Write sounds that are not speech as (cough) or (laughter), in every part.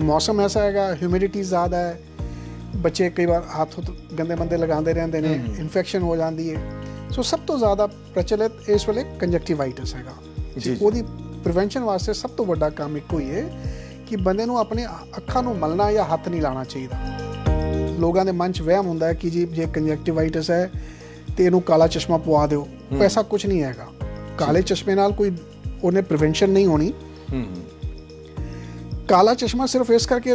ਮੌਸਮ ਐਸਾ ਹੈਗਾ ਹਿਊਮਿਡਿਟੀ ਜ਼ਿਆਦਾ ਹੈ ਬੱਚੇ ਕਈ ਵਾਰ ਹੱਥ ਗੰਦੇ ਮੰਦੇ ਲਗਾਉਂਦੇ ਰਹਿੰਦੇ ਨੇ ਇਨਫੈਕਸ਼ਨ ਹੋ। ਜਾਂਦੀ ਹੈ। ਸੋ ਸਭ ਤੋਂ ਜ਼ਿਆਦਾ ਪ੍ਰਚਲਿਤ ਇਸ ਵੇਲੇ ਕੰਜਕਟਿਵਾਈਟਿਸ ਹੈਗਾ। ਜੀ। ਉਹਦੀ ਪ੍ਰੀਵੈਂਸ਼ਨ ਵਾਸਤੇ ਸਭ ਤੋਂ ਵੱਡਾ ਕੰਮ ਇੱਕੋ ਹੀ ਹੈ ਕਿ ਬੰਦੇ ਨੂੰ ਆਪਣੇ ਅੱਖਾਂ ਨੂੰ ਮਲਣਾ ਜਾਂ ਹੱਥ ਨਹੀਂ ਲਾਣਾ ਚਾਹੀਦਾ। ਲੋਕਾਂ ਦੇ ਮਨ 'ਚ ਵਹਿਮ ਹੁੰਦਾ ਹੈ ਕਿ ਜੀ ਜੇ ਕੰਜਕਟਿਵਾਈਟਿਸ ਹੈ ਤੇ ਇਹਨੂੰ ਕਾਲਾ ਚਸ਼ਮਾ ਪਵਾ ਦਿਓ। ਐਸਾ ਕੁਝ ਨਹੀਂ ਹੈਗਾ। ਕਾਲੇ ਚਸ਼ਮੇ ਨਾਲ ਕੋਈ ਉਹਨੇ ਪ੍ਰੀਵੈਂਸ਼ਨ ਨਹੀਂ ਹੋਣੀ। ਹੂੰ। ਕਾਲਾ ਚਸ਼ਮਾ ਸਿਰਫ ਇਸ ਕਰਕੇ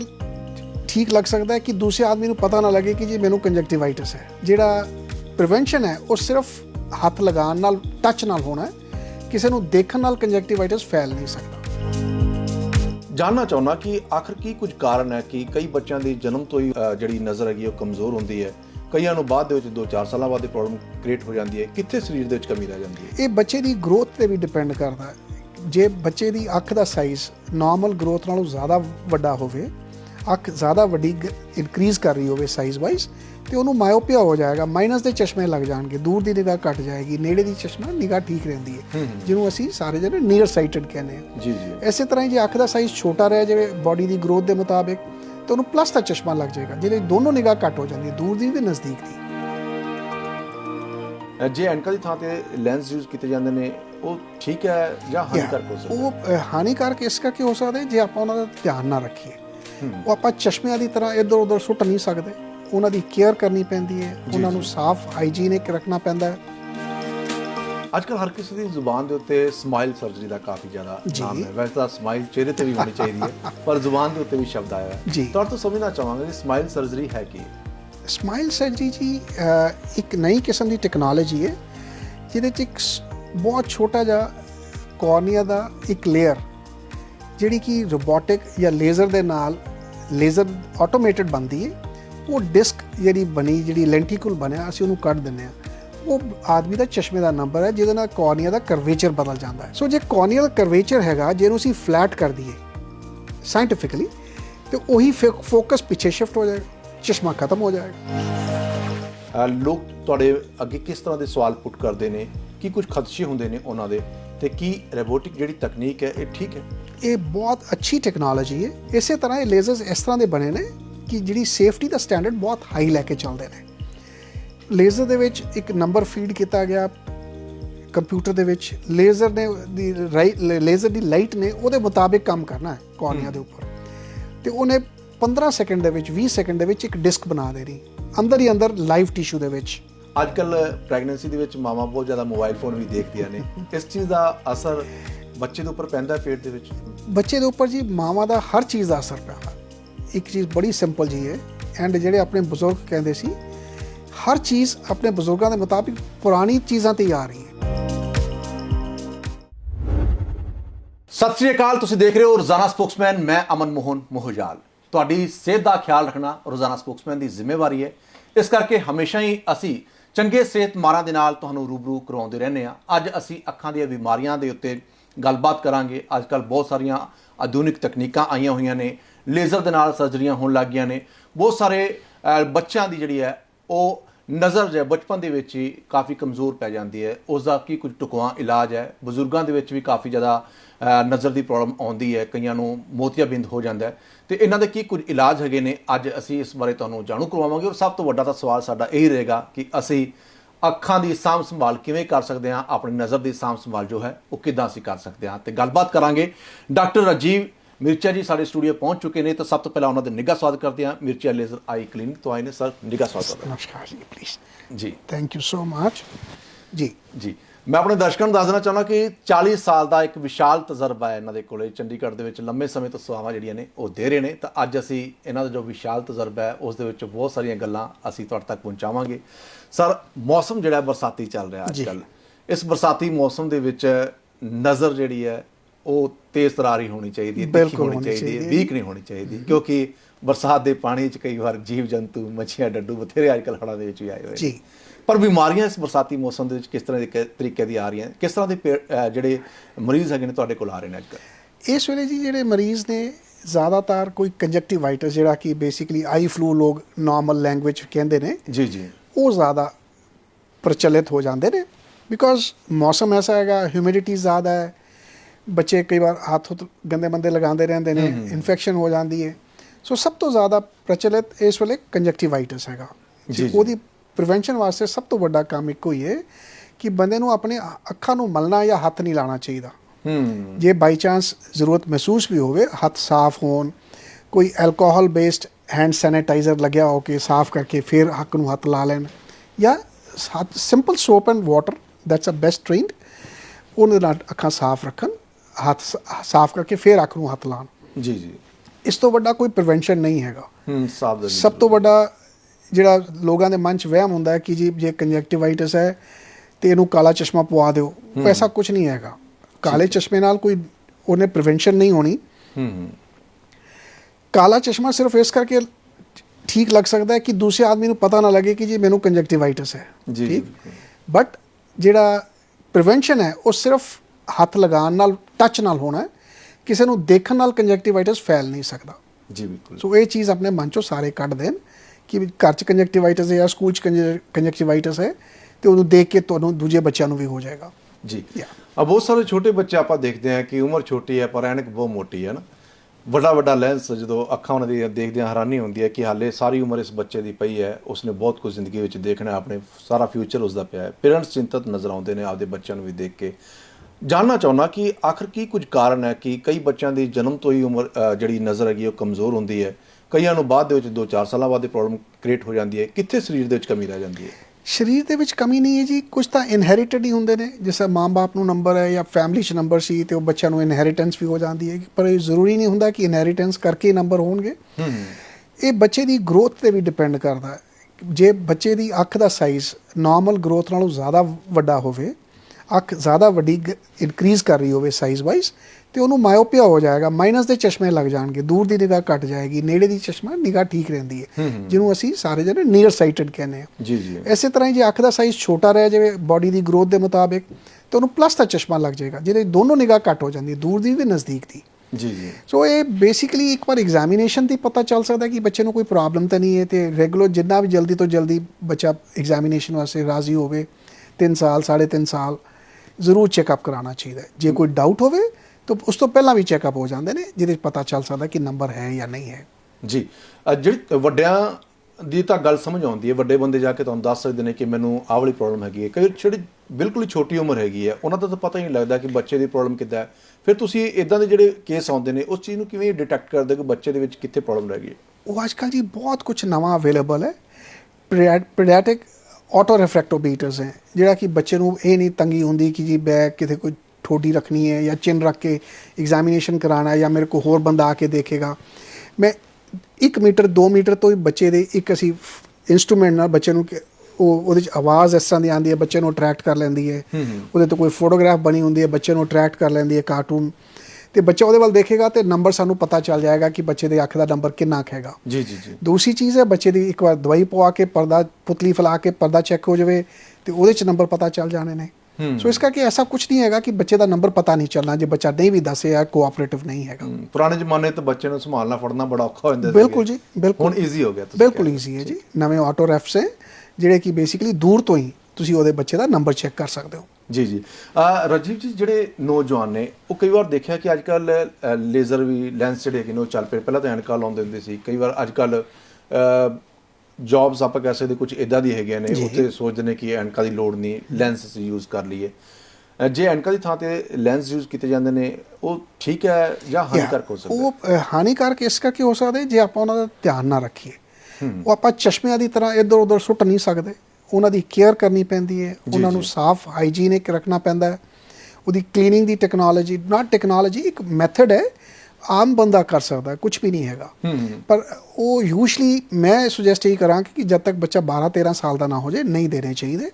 ਠੀਕ ਲੱਗ ਸਕਦਾ ਹੈ ਕਿ ਦੂਸਰੇ ਆਦਮੀ ਨੂੰ ਪਤਾ ਨਾ ਲੱਗੇ ਕਿ ਜੀ ਮੈਨੂੰ ਕੰਜਕਟਿਵਾਈਟਿਸ ਹੈ। ਜਿਹੜਾ ਪ੍ਰੀਵੈਂਸ਼ਨ ਹੈ ਉਹ ਸਿਰਫ ਹੱਥ ਲਗਾਉਣ ਨਾਲ ਟੱਚ ਨਾਲ ਹੋਣਾ ਹੈ। ਕਿਸੇ ਨੂੰ ਦੇਖਣ ਨਾਲ ਕੰਜਕਟਿਵਾਈਟਿਸ ਫੈਲ ਨਹੀਂ ਸਕਦਾ। ਜਾਨਣਾ ਚਾਹੁੰਦਾ ਕਿ ਆਖਰ ਕੀ ਕੁਝ ਕਾਰਨ ਹੈ ਕਿ ਕਈ ਬੱਚਿਆਂ ਦੀ ਜਨਮ ਤੋਂ ਹੀ ਜਿਹੜੀ ਨਜ਼ਰ ਹੈਗੀ ਉਹ ਕਮਜ਼ੋਰ ਹੁੰਦੀ ਹੈ। ਕਈਆਂ ਨੂੰ ਬਾਅਦ ਦੇ ਵਿੱਚ 2-4 ਸਾਲਾਂ ਬਾਅਦ ਇਹ ਪ੍ਰੋਬਲਮ ਕ੍ਰੀਏਟ ਹੋ ਜਾਂਦੀ ਹੈ। ਕਿੱਥੇ ਸਰੀਰ ਦੇ ਵਿੱਚ ਕਮੀ ਰਹਿ ਜਾਂਦੀ ਹੈ? ਇਹ ਬੱਚੇ ਦੀ ਗਰੋਥ ਤੇ ਵੀ ਡਿਪੈਂਡ ਕਰਦਾ ਹੈ। ਜੇ ਬੱਚੇ ਦੀ ਅੱਖ ਦਾ ਸਾਈਜ਼ ਨਾਰਮਲ ਗਰੋਥ ਨਾਲੋਂ ਜ਼ਿਆਦਾ ਵੱਡਾ ਹੋਵੇ ਅੱਖ ਜ਼ਿਆਦਾ ਵੱਡੀ ਇਨਕਰੀਜ਼ ਕਰ ਰਹੀ ਹੋਵੇ ਸਾਈਜ਼ ਵਾਈਜ਼ ਤੇ ਉਹਨੂੰ ਮਾਇਓਪੀਆ ਹੋ ਜਾਏਗਾ ਮਾਈਨਸ ਦੇ ਚਸ਼ਮੇ ਲੱਗ ਜਾਣਗੇ ਦੂਰ ਦੀ ਨਿਗਾਹ ਘਟ ਜਾਏਗੀ ਨੇੜੇ ਦੀ ਚਸ਼ਮਾ ਨਿਗਾਹ ਠੀਕ ਰਹਿੰਦੀ ਹੈ ਜਿਹਨੂੰ ਅਸੀਂ ਸਾਰੇ ਜਣੇ ਨੀਅਰ ਸਾਈਟਡ ਕਹਿੰਦੇ ਹਾਂ। ਜੀ ਜੀ। ਇਸੇ ਤਰ੍ਹਾਂ ਜੇ ਅੱਖ ਦਾ ਸਾਈਜ਼ ਛੋਟਾ ਰਹਿ ਜਾਵੇ ਬਾਡੀ ਦੀ ਗਰੋਥ ਦੇ ਮੁਤਾਬਿਕ ਤਾਂ ਉਹਨੂੰ ਪਲੱਸ ਦਾ ਚਸ਼ਮਾ ਲੱਗ ਜਾਏਗਾ ਜਿਹਦੇ ਦੋਨੋਂ ਨਿਗਾਹ ਘੱਟ ਹੋ ਜਾਂਦੀ ਹੈ ਦੂਰ ਦੀ ਤੇ ਨਜ਼ਦੀਕ ਦੀ। ਜੇ ਐਨਕਾਂ ਦੀ ਥਾਂ ਤੇ ਲੈਂਸ ਯੂਜ਼ ਕੀਤੇ ਜਾਂਦੇ ਨੇ ਉਹ ਠੀਕ ਹੈ ਜਾਂ ਹਾਨੀਕਾਰਕ ਹੋ ਸਕਦਾ ਉਹ ਹਾਨੀਕਾਰਕ ਇਸ ਕਰਕੇ ਹੋ ਸਕਦਾ ਜੇ ਆਪਾਂ ਉਹਨਾਂ ਦਾ ਧਿਆਨ ਨਾ ਰੱਖੀਏ। ਉਹ ਆਪਾਂ ਚਸ਼ਮਿਆਂ ਦੀ ਤਰ੍ਹਾਂ ਇੱਧਰ ਉੱਧਰ ਸੁੱਟ ਨਹੀਂ ਸਕਦੇ। ਉਹਨਾਂ ਦੀ ਕੇਅਰ ਕਰਨੀ ਪੈਂਦੀ ਹੈ। ਉਹਨਾਂ ਨੂੰ ਸਾਫ਼ ਹਾਈਜੀਨਿਕ ਰੱਖਣਾ ਪੈਂਦਾ ਹੈ। ਅੱਜ ਕੱਲ ਹਰ ਕਿਸੇ ਦੀ ਜ਼ੁਬਾਨ ਦੇ ਉੱਤੇ ਸਮਾਈਲ ਸਰਜਰੀ ਦਾ ਕਾਫੀ ਜ਼ਿਆਦਾ। ਨਾਮ ਹੈ। ਵੈਸੇ ਤਾਂ ਸਮਾਈਲ ਚਿਹਰੇ ਤੇ ਵੀ ਹੋਣੀ (laughs) ਚਾਹੀਦੀ ਹੈ ਪਰ ਜ਼ੁਬਾਨ ਦੇ ਉੱਤੇ ਵੀ ਸ਼ਬਦ ਆਇਆ ਹੈ। ਤੁਹਾਡੇ ਤੋਂ ਸਮਝਣਾ ਚਾਹਾਂਗਾ ਕਿ ਸਮਾਈਲ ਸਰਜਰੀ ਹੈ ਕੀ? ਸਮਾਈਲ ਸਰਜਰੀ ਜੀ ਇੱਕ ਨਈ ਕਿਸਮ ਦੀ ਟੈਕਨੋਲੋਜੀ ਹੈ। ਜਿਹਦੇ 'ਚ ਇੱਕ ਬਹੁਤ ਛੋਟਾ ਜਿਹਾ ਕੋਰਨੀਆ ਦਾ ਇੱਕ ਲੇਅਰ ਜਿਹੜੀ ਕਿ ਰੋਬੋਟਿਕ ਜਾਂ ਲੇਜ਼ਰ ਦੇ ਨਾਲ ਲੇਜ਼ਰ ਆਟੋਮੇਟਡ ਬਣਦੀ ਹੈ। ਉਹ ਡਿਸਕ ਜਿਹੜੀ ਬਣੀ, ਜਿਹੜੀ ਲੈਂਟੀਕੂਲ ਬਣਿਆ, ਅਸੀਂ ਉਹਨੂੰ ਕੱਢ ਦਿੰਦੇ ਆ ਉਹ ਆਦਮੀ ਦਾ ਚਸ਼ਮੇ ਦਾ ਨੰਬਰ ਹੈ, ਜਿਹਦੇ ਨਾਲ ਕੋਰਨੀਆ ਦਾ ਕਰਵੇਚਰ ਬਦਲ ਜਾਂਦਾ ਹੈ। ਸੋ ਜੇ ਕੋਰਨੀਆ ਦਾ ਕਰਵੇਚਰ ਹੈਗਾ ਜਿਹਨੂੰ ਅਸੀਂ ਫਲੈਟ ਕਰ ਦਈਏ ਸਾਇੰਟੀਫਿਕਲੀ ਤੇ ਉਹੀ ਫੋਕਸ ਪਿੱਛੇ ਸ਼ਿਫਟ ਹੋ ਜਾਏਗਾ ਚਸ਼ਮਾ ਖਤਮ ਹੋ ਜਾਏਗਾ ਲੋਕ ਤੁਹਾਡੇ ਅੱਗੇ ਕਿਸ ਤਰ੍ਹਾਂ ਦੇ ਸਵਾਲ ਪੁੱਟ ਕਰਦੇ ਨੇ? ਕੀ ਕੁਝ ਖਦਸ਼ੇ ਹੁੰਦੇ ਨੇ ਉਹਨਾਂ ਦੇ ਤੇ ਕੀ ਰੋਬੋਟਿਕ ਜਿਹੜੀ ਤਕਨੀਕ ਹੈ ਇਹ ਠੀਕ ਹੈ? ਇਹ ਬਹੁਤ ਅੱਛੀ ਟੈਕਨੋਲੋਜੀ ਹੈ। ਇਸੇ ਤਰ੍ਹਾਂ ਇਹ ਲੇਜ਼ਰਸ ਇਸ ਤਰ੍ਹਾਂ ਦੇ ਬਣੇ ਨੇ ਕਿ ਜਿਹੜੀ ਸੇਫਟੀ ਦਾ ਸਟੈਂਡਰਡ ਬਹੁਤ ਹਾਈ ਲੈ ਕੇ ਚੱਲਦੇ ਨੇ। ਲੇਜ਼ਰ ਦੇ ਵਿੱਚ ਇੱਕ ਨੰਬਰ ਫੀਡ ਕੀਤਾ ਗਿਆ। ਕੰਪਿਊਟਰ ਦੇ ਵਿੱਚ ਲੇਜ਼ਰ ਨੇ ਦੀ ਲੇਜ਼ਰ ਦੀ ਲਾਈਟ ਨੇ ਉਹਦੇ ਮੁਤਾਬਿਕ ਕੰਮ ਕਰਨਾ ਹੈ ਕੋਰਨੀਆ ਦੇ ਉੱਪਰ। ਤੇ ਉਹਨੇ 15 ਸੈਕਿੰਡ ਦੇ ਵਿੱਚ 20 ਸੈਕਿੰਡ ਦੇ ਵਿੱਚ ਇੱਕ ਡਿਸਕ ਬਣਾ ਦੇਣੀ। ਅੰਦਰ ਹੀ ਅੰਦਰ ਲਾਈਵ ਟਿਸ਼ੂ ਦੇ ਵਿੱਚ। ਅੱਜ ਕੱਲ ਪ੍ਰੈਗਨੈਂਸੀ ਦੇ ਵਿੱਚ ਮਾਵਾਂ ਬਹੁਤ ਜ਼ਿਆਦਾ ਮੋਬਾਈਲ ਫੋਨ ਵੀ ਦੇਖਦੀਆਂ ਨੇ। ਇਸ ਚੀਜ਼ ਦਾ ਅਸਰ ਬੱਚੇ ਦੇ ਉੱਪਰ ਪੈਂਦਾ ਪੇਟ ਦੇ ਵਿੱਚ? ਬੱਚੇ ਦੇ ਉੱਪਰ ਜੀ ਮਾਵਾਂ ਦਾ ਹਰ ਚੀਜ਼ ਦਾ ਅਸਰ ਪੈਂਦਾ ਇੱਕ ਚੀਜ਼ ਬੜੀ ਸਿੰਪਲ ਜੀ ਹੈ। ਐਂਡ ਜਿਹੜੇ ਆਪਣੇ ਬਜ਼ੁਰਗ ਕਹਿੰਦੇ ਸੀ ਹਰ ਚੀਜ਼ ਆਪਣੇ ਬਜ਼ੁਰਗਾਂ ਦੇ ਮੁਤਾਬਿਕ ਪੁਰਾਣੀ ਚੀਜ਼ਾਂ ਤੇ ਆ ਰਹੀ ਹੈ। ਸਤਿ ਸ੍ਰੀ ਅਕਾਲ ਤੁਸੀਂ ਦੇਖ ਰਹੇ ਹੋ ਰੋਜ਼ਾਨਾ ਸਪੋਕਸਮੈਨ ਮੈਂ ਅਮਨ ਮੋਹਨ ਮੋਹਜਾਲ। ਤੁਹਾਡੀ ਸਿਹਤ ਦਾ ਖਿਆਲ ਰੱਖਣਾ ਰੋਜ਼ਾਨਾ ਸਪੋਕਸਮੈਨ ਦੀ ਜ਼ਿੰਮੇਵਾਰੀ ਹੈ। ਇਸ ਕਰਕੇ ਹਮੇਸ਼ਾ ਹੀ ਅਸੀਂ ਚੰਗੇ ਸਿਹਤ ਮਾਰਾਂ ਦੇ ਨਾਲ ਤੁਹਾਨੂੰ ਰੂਬਰੂ ਕਰਵਾਉਂਦੇ ਰਹਿੰਦੇ ਹਾਂ। ਅੱਜ ਅਸੀਂ ਅੱਖਾਂ ਦੀਆਂ ਬਿਮਾਰੀਆਂ ਦੇ ਉੱਤੇ ਗੱਲਬਾਤ ਕਰਾਂਗੇ। ਅੱਜ ਕੱਲ ਬਹੁਤ ਸਾਰੀਆਂ ਆਧੁਨਿਕ ਤਕਨੀਕਾਂ ਆਈਆਂ ਹੋਈਆਂ ਨੇ। ਲੇਜ਼ਰ ਦੇ ਨਾਲ ਸਰਜਰੀਆਂ ਹੋਣ ਲੱਗ ਗਈਆਂ ਨੇ। ਬਹੁਤ ਸਾਰੇ ਬੱਚਿਆਂ ਦੀ ਜਿਹੜੀ ਹੈ, ਉਹ ਨਜ਼ਰ ਜੋ ਬਚਪਨ ਦੇ ਵਿੱਚ ਹੀ ਕਾਫੀ ਕਮਜ਼ੋਰ ਪੈ ਜਾਂਦੀ ਹੈ। ਉਸ ਦਾ ਕੀ ਕੁਝ ਟੁਕਵਾ ਇਲਾਜ ਹੈ? ਬਜ਼ੁਰਗਾਂ ਦੇ ਵਿੱਚ ਵੀ ਕਾਫੀ ਜ਼ਿਆਦਾ ਨਜ਼ਰ ਦੀ ਪ੍ਰੋਬਲਮ ਆਉਂਦੀ ਹੈ। ਕਈਆਂ ਨੂੰ ਮੋਤੀਆਬਿੰਦ ਹੋ ਜਾਂਦਾ ਹੈ। ਤੇ ਇਹਨਾਂ ਦੇ ਕੀ ਕੁਝ ਇਲਾਜ ਹੈਗੇ ਨੇ? ਅੱਜ ਅਸੀਂ ਇਸ ਬਾਰੇ ਤੁਹਾਨੂੰ ਜਾਣੂ ਕਰਵਾਵਾਂਗੇ ਔਰ ਸਭ ਤੋਂ ਵੱਡਾ ਤਾਂ ਸਵਾਲ ਸਾਡਾ ਇਹ ਰਹੇਗਾ ਕਿ ਅਸੀਂ ਅੱਖਾਂ ਦੀ ਸਾਂਭ ਸੰਭਾਲ ਕਿਵੇਂ ਕਰ ਸਕਦੇ ਹਾਂ? ਆਪਣੀ ਨਜ਼ਰ ਦੀ ਸਾਂਭ ਸੰਭਾਲ ਜੋ ਹੈ, ਉਹ ਕਿੱਦਾਂ ਅਸੀਂ ਕਰ ਸਕਦੇ ਹਾਂ? ਤੇ ਗੱਲਬਾਤ ਕਰਾਂਗੇ ਡਾਕਟਰ ਰਾਜੀਵ ਮਿਰਚਾ ਜੀ ਸਾਡੇ ਸਟੂਡੀਓ ਪਹੁੰਚ ਚੁੱਕੇ ਨੇ ਤਾਂ ਸਭ ਤੋਂ ਪਹਿਲਾਂ ਉਹਨਾਂ ਦੇ ਨਿੱਘਾ ਸਵਾਗਤ ਕਰਦੇ ਹਾਂ। ਮਿਰਚਾ ਲੇਜ਼ਰ ਆਈ ਕਲੀਨਿਕ ਤੋਂ ਆਏ ਨੇ ਸਰ ਨਿੱਘਾ ਸਵਾਗਤ ਹੈ। ਨਮਸਕਾਰ ਜੀ ਪਲੀਜ਼ ਜੀ। ਥੈਂਕ ਯੂ ਸੋ ਮਚ ਜੀ। ਜੀ। ਮੈਂ ਆਪਣੇ ਦਰਸ਼ਕਾਂ ਨੂੰ ਦੱਸ ਦੇਣਾ ਚਾਹੁੰਦਾ ਕਿ 40 ਸਾਲ ਦਾ ਇੱਕ ਵਿਸ਼ਾਲ ਤਜਰਬਾ ਹੈ ਇਹਨਾਂ ਦੇ ਕੋਲੇ। ਚੰਡੀਗੜ੍ਹ ਦੇ ਵਿੱਚ ਲੰਮੇ ਸਮੇਂ ਤੋਂ ਸੇਵਾਵਾਂ ਜਿਹੜੀਆਂ ਨੇ ਉਹ ਦੇ ਰਹੇ ਨੇ। ਤਾਂ ਅੱਜ ਅਸੀਂ ਇਹਨਾਂ ਦਾ ਜੋ ਵਿਸ਼ਾਲ ਤਜਰਬਾ ਹੈ ਉਸ ਦੇ ਵਿੱਚ ਬਹੁਤ ਸਾਰੀਆਂ ਗੱਲਾਂ ਅਸੀਂ ਤੁਹਾਡੇ ਤੱਕ ਪਹੁੰਚਾਵਾਂਗੇ। ਸਰ ਮੌਸਮ ਜਿਹੜਾ ਬਰਸਾਤੀ ਚੱਲ ਰਿਹਾ ਅੱਜ। ਕੱਲ ਇਸ ਬਰਸਾਤੀ ਮੌਸਮ ਦੇ ਵਿੱਚ ਨਜ਼ਰ ਜਿਹੜੀ ਹੈ ਉਹ ਤੇਜ਼ ਤਰਾਰੀ ਹੋਣੀ ਚਾਹੀਦੀ ਹੈ ਤਿੱਖੀ ਹੋਣੀ ਚਾਹੀਦੀ ਹੈ। ਵੀਕ ਨਹੀਂ ਹੋਣੀ ਚਾਹੀਦੀ ਕਿਉਂਕਿ ਬਰਸਾਤ ਦੇ ਪਾਣੀ 'ਚ ਕਈ ਵਾਰ ਜੀਵ ਜੰਤੂ ਮੱਛੀਆਂ ਡੱਡੂ ਬਥੇਰੇ ਅੱਜ ਕੱਲ ਹੜ੍ਹਾਂ ਦੇ ਵਿੱਚ ਵੀ ਆਏ ਹੋਏ। ਜੀ। ਪਰ ਬਿਮਾਰੀਆਂ ਇਸ ਬਰਸਾਤੀ ਮੌਸਮ ਦੇ ਵਿੱਚ ਕਿਸ ਤਰ੍ਹਾਂ ਦੇ ਤਰੀਕੇ ਦੀ ਆ ਰਹੀਆਂ ਕਿਸ ਤਰ੍ਹਾਂ ਦੇ ਜਿਹੜੇ ਮਰੀਜ਼ ਹੈਗੇ ਨੇ ਤੁਹਾਡੇ ਕੋਲ ਆ ਰਹੇ ਨੇ ਅੱਜ ਕੱਲ੍ਹ ਇਸ ਵੇਲੇ ਜੀ ਜਿਹੜੇ ਮਰੀਜ਼ ਨੇ ਜ਼ਿਆਦਾਤਰ ਕੋਈ ਕੰਜਕਟਿਵਾਈਟਸ ਜਿਹੜਾ ਕਿ ਬੇਸਿਕਲੀ ਆਈ ਫਲੂ ਲੋਕ ਨਾਰਮਲ ਲੈਂਗੁਏਜ ਕਹਿੰਦੇ ਨੇ ਜੀ ਜੀ ਉਹ ਜ਼ਿਆਦਾ ਪ੍ਰਚਲਿਤ ਹੋ ਜਾਂਦੇ ਨੇ ਬਿਕੋਜ਼ ਮੌਸਮ ਐਸਾ ਹੈਗਾ ਹਿਊਮਿਡਿਟੀ ਜ਼ਿਆਦਾ ਹੈ ਬੱਚੇ ਕਈ ਵਾਰ ਹੱਥ ਹੁੱਥ ਗੰਦੇ ਮੰਦੇ ਲਗਾਉਂਦੇ ਰਹਿੰਦੇ ਨੇ ਇਨਫੈਕਸ਼ਨ ਹੋ। ਜਾਂਦੀ ਹੈ। ਸੋ ਸਭ ਤੋਂ ਜ਼ਿਆਦਾ ਪ੍ਰਚਲਿਤ ਇਸ ਵੇਲੇ ਕੰਜਕਟਿਵਾਈਟਿਸ ਹੈਗਾ। ਜੀ। ਉਹਦੀ ਪ੍ਰੀਵੈਂਸ਼ਨ ਵਾਸਤੇ ਸਭ ਤੋਂ ਵੱਡਾ ਕੰਮ ਇੱਕੋ ਹੀ ਹੈ ਕਿ ਬੰਦੇ ਨੂੰ ਆਪਣੇ ਅੱਖਾਂ ਨੂੰ ਮਲਣਾ ਜਾਂ ਹੱਥ ਨਹੀਂ ਲਾਣਾ ਚਾਹੀਦਾ। ਹੂੰ। ਜੇ ਬਾਈ ਚਾਂਸ ਜ਼ਰੂਰਤ ਮਹਿਸੂਸ ਵੀ ਹੋਵੇ ਹੱਥ ਸਾਫ਼ ਹੋਣ ਕੋਈ ਐਲਕੋਹਲ ਬੇਸਡ ਹੈਂਡ ਸੈਨੀਟਾਈਜ਼ਰ ਲੱਗਿਆ ਹੋ ਕੇ ਸਾਫ਼ ਕਰਕੇ ਫਿਰ ਹੱਕ ਨੂੰ ਹੱਥ ਲਾ ਲੈਣ ਜਾਂ simple soap and water that's a best trained ਉਹਨਾਂ ਨਾਲ ਅੱਖਾਂ ਸਾਫ਼ ਰੱਖਣ ਹੱਥ ਸਾਫ਼ ਕਰਕੇ ਫਿਰ ਅੱਖ ਨੂੰ ਹੱਥ ਲਾਣ ਜੀ ਜੀ। ਇਸ ਤੋਂ ਵੱਡਾ ਕੋਈ ਪ੍ਰੀਵੈਂਸ਼ਨ ਨਹੀਂ ਹੈਗਾ। ਹੂੰ ਸਾਵਧਾਨੀ ਸਭ ਤੋਂ ਵੱਡਾ ਜਿਹੜਾ ਲੋਕਾਂ ਦੇ ਮਨ 'ਚ ਵਹਿਮ ਹੁੰਦਾ ਹੈ ਕਿ ਜੀ ਜੇ ਕੰਜਕਟਿਵਾਈਟਿਸ ਹੈ ਤੇ ਇਹਨੂੰ ਕਾਲਾ ਚਸ਼ਮਾ ਪਵਾ ਦਿਓ। ਐਸਾ ਕੁਝ ਨਹੀਂ ਹੈਗਾ। ਕਾਲੇ ਚਸ਼ਮੇ ਨਾਲ ਕੋਈ ਉਹਨੇ ਪ੍ਰੀਵੈਂਸ਼ਨ ਨਹੀਂ ਹੋਣੀ। ਹੂੰ ਕਾਲਾ ਚਸ਼ਮਾ ਸਿਰਫ ਇਸ ਕਰਕੇ ਠੀਕ ਲੱਗ ਸਕਦਾ ਹੈ ਕਿ ਦੂਸਰੇ ਆਦਮੀ ਨੂੰ ਪਤਾ ਨਾ ਲੱਗੇ ਕਿ ਜੀ ਮੈਨੂੰ ਕੰਜਕਟਿਵਾਈਟਿਸ ਹੈ। ਠੀਕ। ਬਟ ਜਿਹੜਾ ਪ੍ਰੀਵੈਂਸ਼ਨ ਹੈ ਉਹ ਸਿਰਫ ਹੱਥ ਲਗਾਉਣ ਨਾਲ ਟੱਚ ਨਾਲ ਹੋਣਾ ਹੈ ਕਿਸੇ ਨੂੰ ਦੇਖਣ ਨਾਲ ਕੰਜਕਟਿਵਾਈਟਿਸ ਫੈਲ ਨਹੀਂ ਸਕਦਾ। ਜੀ ਬਿਲਕੁਲ। ਸੋ ਇਹ ਚੀਜ਼ ਆਪਣੇ ਮਨ ਚੋਂ ਸਾਰੇ ਕੱਢ ਦੇਣ ਕਿ ਘਰ 'ਚ ਕੰਜਕਟਿਵਾਈਟਿਸ ਹੈ ਜਾਂ ਸਕੂਲ 'ਚ ਕੰਜਕਟਿਵਾਈਟਿਸ ਹੈ ਤੇ ਉਹਨੂੰ ਦੇਖ ਕੇ ਤੁਹਾਨੂੰ ਦੂਜੇ ਬੱਚਿਆਂ ਨੂੰ ਵੀ ਹੋ ਜਾਏਗਾ। ਜੀ. ਆ ਬਹੁਤ ਸਾਰੇ ਛੋਟੇ ਬੱਚੇ ਆਪਾਂ ਦੇਖਦੇ ਆ ਕਿ ਉਮਰ ਛੋਟੀ ਹੈ ਪਰ ਐਨਕ ਬਹੁਤ ਮੋਟੀ ਹੈ ਨਾ। ਵੱਡਾ ਵੱਡਾ ਲੈਂਸ ਜਦੋਂ ਅੱਖਾਂ ਉਹਨਾਂ ਦੀ ਦੇਖਦੇ ਆ ਹੈਰਾਨੀ ਹੁੰਦੀ ਹੈ ਕਿ ਹਾਲੇ ਸਾਰੀ ਉਮਰ ਇਸ ਬੱਚੇ ਦੀ ਪਈ ਹੈ ਉਸਨੇ ਬਹੁਤ ਕੁਝ ਜ਼ਿੰਦਗੀ ਵਿੱਚ ਦੇਖਣਾ ਆਪਣੇ ਸਾਰਾ ਫਿਊਚਰ ਉਸਦਾ ਪਿਆ ਹੈ। ਪੇਰੈਂਟਸ ਚਿੰਤਤ ਨਜ਼ਰ ਆਉਂਦੇ ਨੇ ਆਪਦੇ ਬੱਚਿਆਂ ਨੂੰ ਵੀ ਦੇਖ ਕੇ। ਜਾਣਨਾ ਚਾਹੁੰਦਾ ਕਿ ਆਖਰ ਕੀ ਕੁਝ ਕਾਰਨ ਹੈ ਕਿ ਕਈ ਬੱਚਿਆਂ ਦੀ ਜਨਮ ਤੋਂ ਹੀ ਉਮਰ ਜਿਹੜੀ ਨਜ਼ਰ ਹੈਗੀ ਉਹ ਕਮਜ਼ੋਰ ਹੁੰਦੀ ਹੈ। ਕਈਆਂ ਨੂੰ ਬਾਅਦ ਦੇ ਵਿੱਚ 2-4 ਸਾਲਾਂ ਬਾਅਦ ਇਹ ਪ੍ਰੋਬਲਮ ਕ੍ਰੀਏਟ ਹੋ ਜਾਂਦੀ ਹੈ। ਕਿੱਥੇ ਸਰੀਰ ਦੇ ਵਿੱਚ ਕਮੀ ਰਹਿ ਜਾਂਦੀ ਹੈ? ਸਰੀਰ ਦੇ ਵਿੱਚ ਕਮੀ ਨਹੀਂ ਹੈ ਜੀ। ਕੁਝ ਤਾਂ ਇਨਹੈਰਿਟਡ ਹੀ ਹੁੰਦੇ ਨੇ। ਜਿਸ ਮਾਂ-ਬਾਪ ਨੂੰ ਨੰਬਰ ਹੈ ਜਾਂ ਫੈਮਿਲੀ 'ਚ ਨੰਬਰ ਸੀ ਤੇ ਉਹ ਬੱਚਿਆਂ ਨੂੰ ਇਨਹੈਰਿਟੈਂਸ ਵੀ ਹੋ ਜਾਂਦੀ ਹੈ। ਪਰ ਇਹ ਜ਼ਰੂਰੀ ਨਹੀਂ ਹੁੰਦਾ ਕਿ ਇਨਹੈਰਿਟੈਂਸ ਕਰਕੇ ਨੰਬਰ ਹੋਣਗੇ। ਇਹ ਬੱਚੇ ਦੀ ਗਰੋਥ ਤੇ ਵੀ ਡਿਪੈਂਡ ਕਰਦਾ ਹੈ। ਜੇ ਬੱਚੇ ਦੀ ਅੱਖ ਦਾ ਸਾਈਜ਼ ਨਾਰਮਲ ਗਰੋਥ ਨਾਲੋਂ ਜ਼ਿਆਦਾ ਵੱਡਾ ਹੋਵੇ ਅੱਖ ਜ਼ਿਆਦਾ ਵੱਡੀ ਇਨਕਰੀਜ਼ ਕਰ ਰਹੀ ਹੋਵੇ ਸਾਈਜ਼ ਵਾਈਜ਼ ਤੇ ਉਹਨੂੰ ਮਾਇਓਪੀਆ ਹੋ ਜਾਏਗਾ ਮਾਈਨਸ ਦੇ ਚਸ਼ਮੇ ਲੱਗ ਜਾਣਗੇ ਦੂਰ ਦੀ ਨਿਗਾਹ ਘਟ ਜਾਏਗੀ ਨੇੜੇ ਦੀ ਚਸ਼ਮਾ ਨਿਗਾਹ ਠੀਕ ਰਹਿੰਦੀ ਹੈ ਜਿਹਨੂੰ ਅਸੀਂ ਸਾਰੇ ਜਣੇ ਨੀਅਰ ਸਾਈਟਡ ਕਹਿੰਦੇ ਆ ਜੀ ਜੀ। ਇਸੇ ਤਰ੍ਹਾਂ ਹੀ ਜੇ ਅੱਖ ਦਾ ਸਾਈਜ਼ ਛੋਟਾ ਰਹਿ ਜਾਵੇ ਬਾਡੀ ਦੀ ਗਰੋਥ ਦੇ ਮੁਤਾਬਿਕ ਤੇ ਉਹਨੂੰ ਪਲੱਸ ਦਾ ਚਸ਼ਮਾ ਲੱਗ ਜਾਏਗਾ ਜਿਹਦੇ ਦੋਨੋਂ ਨਿਗਾਹ ਘੱਟ ਹੋ ਜਾਂਦੀ ਹੈ ਦੂਰ ਦੀ ਤੇ ਨਜ਼ਦੀਕ ਦੀ। ਜੀ ਜੀ। ਸੋ ਇਹ ਬੇਸਿਕਲੀ ਇੱਕ ਵਾਰ ਐਗਜ਼ਾਮੀਨੇਸ਼ਨ ਤੇ ਪਤਾ ਚੱਲ ਸਕਦਾ ਕਿ ਬੱਚੇ ਨੂੰ ਕੋਈ ਪ੍ਰੋਬਲਮ ਤਾਂ ਨਹੀਂ ਹੈ ਤੇ ਰੈਗੂਲਰ ਜਿੰਨਾ ਵੀ ਜਲਦੀ ਤੋਂ ਜਲਦੀ ਬੱਚਾ ਐਗਜ਼ਾਮੀਨੇਸ਼ਨ ਵਾਸਤੇ ਰਾਜ਼ੀ ਹੋਵੇ 3 ਸਾਲ 3.5 ਸਾਲ ਜ਼ਰੂਰ ਚੈੱਕਅਪ ਕਰਾਉਣਾ ਚਾਹੀਦਾ ਜੇ ਕੋਈ ਡਾਊਟ ਹੋਵੇ ਤਾਂ ਉਸ ਤੋਂ ਪਹਿਲਾਂ ਵੀ ਚੈੱਕਅਪ ਹੋ ਜਾਂਦੇ ਨੇ ਜਿਹਦੇ ਪਤਾ ਚੱਲ ਸਕਦਾ ਕਿ ਨੰਬਰ ਹੈ ਜਾਂ ਨਹੀਂ ਹੈ। ਜੀ ਜਿਹੜੀ ਵੱਡਿਆਂ ਦੀ ਤਾਂ ਗੱਲ ਸਮਝ ਆਉਂਦੀ ਹੈ ਵੱਡੇ ਬੰਦੇ ਜਾ ਕੇ ਤੁਹਾਨੂੰ ਦੱਸ ਸਕਦੇ ਨੇ ਕਿ ਮੈਨੂੰ ਆਹ ਵਾਲੀ ਪ੍ਰੋਬਲਮ ਹੈਗੀ ਹੈ। ਕਈ ਜਿਹੜੀ ਬਿਲਕੁਲ ਛੋਟੀ ਉਮਰ ਹੈਗੀ ਹੈ ਉਹਨਾਂ ਦਾ ਤਾਂ ਪਤਾ ਹੀ ਨਹੀਂ ਲੱਗਦਾ ਕਿ ਬੱਚੇ ਦੀ ਪ੍ਰੋਬਲਮ ਕਿੱਦਾਂ ਹੈ। ਫਿਰ ਤੁਸੀਂ ਇਦਾਂ ਦੇ ਜਿਹੜੇ ਕੇਸ ਆਉਂਦੇ ਨੇ ਉਸ ਚੀਜ਼ ਨੂੰ ਕਿਵੇਂ ਡਿਟੈਕਟ ਕਰਦੇ ਹੋ ਕਿ ਬੱਚੇ ਦੇ ਵਿੱਚ ਕਿੱਥੇ ਪ੍ਰੋਬਲਮ ਰਹਿ ਗਈ ਹੈ? ਉਹ ਅੱਜ ਕੱਲ੍ਹ ਜੀ ਬਹੁਤ ਕੁਝ ਨਵਾਂ ਅਵੇਲੇਬਲ ਹੈ। ਪੀਡੀਆਟ੍ਰਿਕ ਆਟੋ ਰਿਫਰੈਕਟੋਮੀਟਰਸ ਹੈ ਜਿਹੜਾ ਕਿ ਬੱਚੇ ਨੂੰ ਇਹ ਨਹੀਂ ਤੰਗੀ ਹੁੰਦੀ ਕਿ ਜੀ ਬੈਗ ਕਿਤੇ ਕੋਈ ਠੋਡੀ ਰੱਖਣੀ ਹੈ ਜਾਂ ਚਿੰਨ ਰੱਖ ਕੇ ਐਗਜ਼ਾਮੀਨੇਸ਼ਨ ਕਰਾਉਣਾ ਹੈ ਜਾਂ ਮੇਰੇ ਕੋ ਹੋਰ ਬੰਦਾ ਆ ਕੇ ਦੇਖੇਗਾ। ਮੈਂ 1 ਮੀਟਰ 2 ਮੀਟਰ ਤੋਂ ਹੀ ਬੱਚੇ ਦੇ ਇੱਕ ਅਸੀਂ ਇਨਸਟਰੂਮੈਂਟ ਨਾਲ ਬੱਚੇ ਨੂੰ ਉਹ ਉਹਦੇ ਚ ਆਵਾਜ਼ ਇਸ ਤਰ੍ਹਾਂ ਦੀ ਆਉਂਦੀ ਹੈ ਬੱਚੇ ਨੂੰ ਅਟਰੈਕਟ ਕਰ ਲੈਂਦੀ ਹੈ। ਉਹਦੇ ਤੋਂ ਕੋਈ ਫੋਟੋਗ੍ਰਾਫ ਬਣੀ ਹੁੰਦੀ ਹੈ ਬੱਚੇ ਨੂੰ ਅਟਰੈਕਟ ਕਰ ਲੈਂਦੀ ਹੈ ਕਾਰਟੂਨ ਤੇ ਬੱਚਾ ਉਹਦੇ ਵੱਲ ਦੇਖੇਗਾ ਤੇ ਨੰਬਰ ਸਾਨੂੰ ਪਤਾ ਚੱਲ ਜਾਏਗਾ ਕਿ ਬੱਚੇ ਦੇ ਅੱਖ ਦਾ ਨੰਬਰ ਕਿੰਨਾ ਹੈਗਾ। ਜੀ ਜੀ ਜੀ। ਦੂਸਰੀ ਚੀਜ਼ ਹੈ ਬੱਚੇ ਦੀ ਇੱਕ ਵਾਰ ਦਵਾਈ ਪਵਾ ਕੇ ਪਰਦਾ ਪੁਤਲੀ ਫੈਲਾ ਕੇ ਪਰਦਾ ਚੈੱਕ ਹੋ ਜਾਵੇ ਤੇ ਉਹਦੇ ਚ ਨੰਬਰ ਪਤਾ ਚੱਲ ਜਾਣੇ ਨੇ। ਸੋ ਇਸ ਕਰਕੇ ਐਸਾ ਕੁਝ ਨਹੀਂ ਹੈਗਾ ਕਿ ਬੱਚੇ ਦਾ ਨੰਬਰ ਪਤਾ ਨਹੀਂ ਚੱਲਣਾ ਜੇ ਬੱਚਾ ਨਹੀਂ ਵੀ ਦੱਸੇ ਜਾਂ ਕੋਆਪਰੇਟਿਵ ਨਹੀਂ ਹੈਗਾ। ਪੁਰਾਣੇ ਜ਼ਮਾਨੇ ਤੇ ਬੱਚੇ ਨੂੰ ਸੰਭਾਲਣਾ ਫੜਨਾ ਬੜਾ ਔਖਾ ਹੋ ਜਾਂਦਾ ਸੀ। ਬਿਲਕੁਲ ਜੀ ਬਿਲਕੁਲ। ਹੁਣ ਈਜ਼ੀ ਹੋ ਗਿਆ ਤੁਸੀਂ ਬਿਲਕੁਲ ਈਜ਼ੀ ਹੈ। ਜੀ। ਨਵੇਂ ਆਟੋ ਰੈਫਸ ਹੈ ਜਿਹੜੇ ਕਿ ਬੇਸਿਕਲੀ ਦੂਰ ਤੋਂ ਹੀ ਤੁਸੀਂ ਉਹਦੇ ਬੱਚੇ ਦਾ ਨੰਬਰ ਚੈੱਕ ਕਰ ਸਕਦੇ ਹੋ। ਜੀ ਜੀ। ਅ, ਰਾਜੀਵ ਜੀ ਜਿਹੜੇ ਨੌਜਵਾਨ ਨੇ ਉਹ ਕਈ ਵਾਰ ਦੇਖਿਆ ਕਿ ਅੱਜ ਕੱਲ ਲੇਜ਼ਰ ਵੀ ਲੈਂਸ ਜਿਹੜੇ ਹੈਗੇ ਨੇ ਚੱਲ ਪਏ। ਪਹਿਲਾਂ ਤਾਂ ਐਨਕਾਂ ਲਾਉਂਦੇ ਹੁੰਦੇ ਸੀ। ਕਈ ਵਾਰ ਅੱਜ ਕੱਲ ਜੌਬਸ ਆਪਾਂ ਕਹਿ ਸਕਦੇ ਕੁਝ ਇਦਾਂ ਦੀ ਹੈਗੀਆਂ ਨੇ। ਉੱਥੇ ਸੋਚਦੇ ਨੇ ਕਿ ਐਨਕਾਂ ਦੀ ਲੋੜ ਨਹੀਂ ਲੈਂਸ ਅਸੀਂ ਯੂਜ਼ ਕਰ ਲਈਏ। ਜੇ ਐਨਕਾਂ ਦੀ ਥਾਂ ਤੇ ਲੈਂਸ ਯੂਜ਼ ਕੀਤੇ ਜਾਂਦੇ ਨੇ ਉਹ ਠੀਕ ਹੈ ਜਾਂ ਹਾਨੀਕਾਰਕ ਹੋ ਸਕਦਾ? ਉਹ ਹਾਨੀਕਾਰਕ ਇਸ ਕਰਕੇ ਹੋ ਸਕਦੇ ਜੇ ਆਪਾਂ ਉਹਨਾਂ ਦਾ ਧਿਆਨ ਨਾ ਰੱਖੀਏ। ਉਹ ਆਪਾਂ ਚਸ਼ਮਿਆਂ ਦੀ ਤਰ੍ਹਾਂ ਇੱਧਰ ਉੱਧਰ ਸੁੱਟ ਨਹੀਂ ਸਕਦੇ। ਉਹਨਾਂ ਦੀ ਕੇਅਰ ਕਰਨੀ ਪੈਂਦੀ ਹੈ ਉਹਨਾਂ ਨੂੰ। ਸਾਫ਼ ਹਾਈਜੀਨਿਕ ਰੱਖਣਾ ਪੈਂਦਾ ਹੈ। ਉਹਦੀ ਕਲੀਨਿੰਗ ਦੀ ਟੈਕਨੋਲੋਜੀ ਨਾਟ ਟੈਕਨੋਲੋਜੀ ਇੱਕ ਮੈਥਡ ਹੈ ਆਮ ਬੰਦਾ ਕਰ ਸਕਦਾ ਕੁਝ ਵੀ ਨਹੀਂ ਹੈਗਾ। ਹੂੰ ਪਰ ਉਹ ਯੂਜੂਲੀ ਮੈਂ ਸੁਜੈਸਟ ਇਹ ਕਰਾਂ ਕਿ ਜਦ ਤੱਕ ਬੱਚਾ 12 13 ਸਾਲ ਦਾ ਨਾ ਹੋ ਜਾਏ ਨਹੀਂ ਦੇਣੇ ਚਾਹੀਦੇ।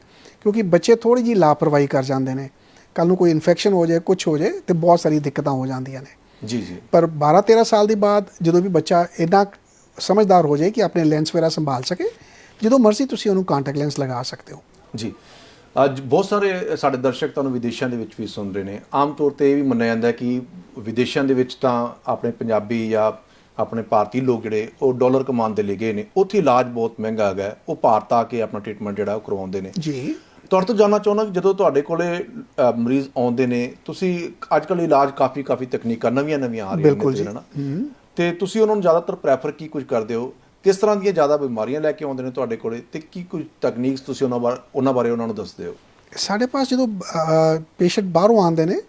ਕਿਉਂਕਿ ਬੱਚੇ ਥੋੜੀ ਜੀ ਲਾਪਰਵਾਹੀ ਕਰ ਜਾਂਦੇ ਨੇ। ਕੱਲ ਨੂੰ ਕੋਈ ਇਨਫੈਕਸ਼ਨ ਹੋ ਜਾਏ ਕੁਝ ਹੋ ਜਾਏ ਤੇ ਬਹੁਤ ਸਾਰੀ ਦਿੱਕਤਾਂ ਹੋ ਜਾਂਦੀਆਂ ਨੇ। ਜੀ ਜੀ। ਪਰ 12 13 ਸਾਲ ਦੀ ਬਾਅਦ ਜਦੋਂ ਵੀ ਬੱਚਾ ਇੰਨਾ ਸਮਝਦਾਰ ਹੋ ਜਾਏ ਕਿ ਆਪਣੇ ਲੈਂਸ ਵਗੈਰਾ ਸੰਭਾਲ ਸਕੇ ਜਦੋਂ ਮਰਜ਼ੀ ਤੁਸੀਂ ਉਹਨੂੰ ਕੰਟੈਕਟ ਲੈਂਸ ਲਗਾ ਸਕਦੇ ਹੋ। ਜੀ। ਅੱਜ ਬਹੁਤ ਸਾਰੇ ਸਾਡੇ ਦਰਸ਼ਕ ਤੁਹਾਨੂੰ ਵਿਦੇਸ਼ਾਂ ਦੇ ਵਿੱਚ ਵੀ ਸੁਣ ਰਹੇ ਨੇ। ਆਮ ਤੌਰ ਤੇ ਇਹ ਵੀ ਮੰਨਿਆ ਜਾਂਦਾ ਕਿ ਵਿਦੇਸ਼ਾਂ ਦੇ ਵਿੱਚ ਤਾਂ ਆਪਣੇ ਪੰਜਾਬੀ ਜਾਂ ਆਪਣੇ ਭਾਰਤੀ ਲੋਕ ਜਿਹੜੇ ਉਹ ਡਾਲਰ ਕਮਾਉਣ ਦੇ ਲਈ ਗਏ ਨੇ। ਉੱਥੇ ਇਲਾਜ ਬਹੁਤ ਮਹਿੰਗਾ ਹੈਗਾ। ਉਹ ਭਾਰਤ ਆ ਕੇ ਆਪਣਾ ਟ੍ਰੀਟਮੈਂਟ ਜਿਹੜਾ ਉਹ ਕਰਵਾਉਂਦੇ ਨੇ। ਜੀ। ਤੁਹਾਡੇ ਤੋਂ ਜਾਨਣਾ ਚਾਹੁੰਦਾ ਕਿ ਜਦੋਂ ਤੁਹਾਡੇ ਕੋਲੇ ਮਰੀਜ਼ ਆਉਂਦੇ ਨੇ ਤੁਸੀਂ ਅੱਜ ਕੱਲ੍ਹ ਇਲਾਜ ਕਾਫੀ ਕਾਫੀ ਤਕਨੀਕਾਂ ਨਵੀਆਂ ਨਵੀਆਂ ਆ ਰਹੀਆਂ ਬਿਲਕੁਲ ਨੇ ਜੀ। ਨਾ ਤੇ ਤੁਸੀਂ ਉਹਨਾਂ ਨੂੰ ਜ਼ਿਆਦਾਤਰ ਪ੍ਰੈਫਰ ਕੀ ਕੁਝ ਕਰਦੇ ਹੋ? ਕਿਸ ਤਰ੍ਹਾਂ ਦੀਆਂ ਜ਼ਿਆਦਾ ਬਿਮਾਰੀਆਂ ਲੈ ਕੇ ਆਉਂਦੇ ਨੇ ਤੁਹਾਡੇ ਕੋਲੇ ਤੇ ਕੀ ਕੁਝ ਤਕਨੀਕਸ ਤੁਸੀਂ ਉਹਨਾਂ ਬਾਰੇ ਉਹਨਾਂ ਬਾਰੇ ਉਹਨਾਂ ਨੂੰ ਦੱਸਦੇ ਹੋ? ਸਾਡੇ ਪਾਸ ਜਦੋਂ ਪੇਸ਼ੈਂਟ ਬਾਹਰੋਂ ਆਉਂਦੇ ਨੇ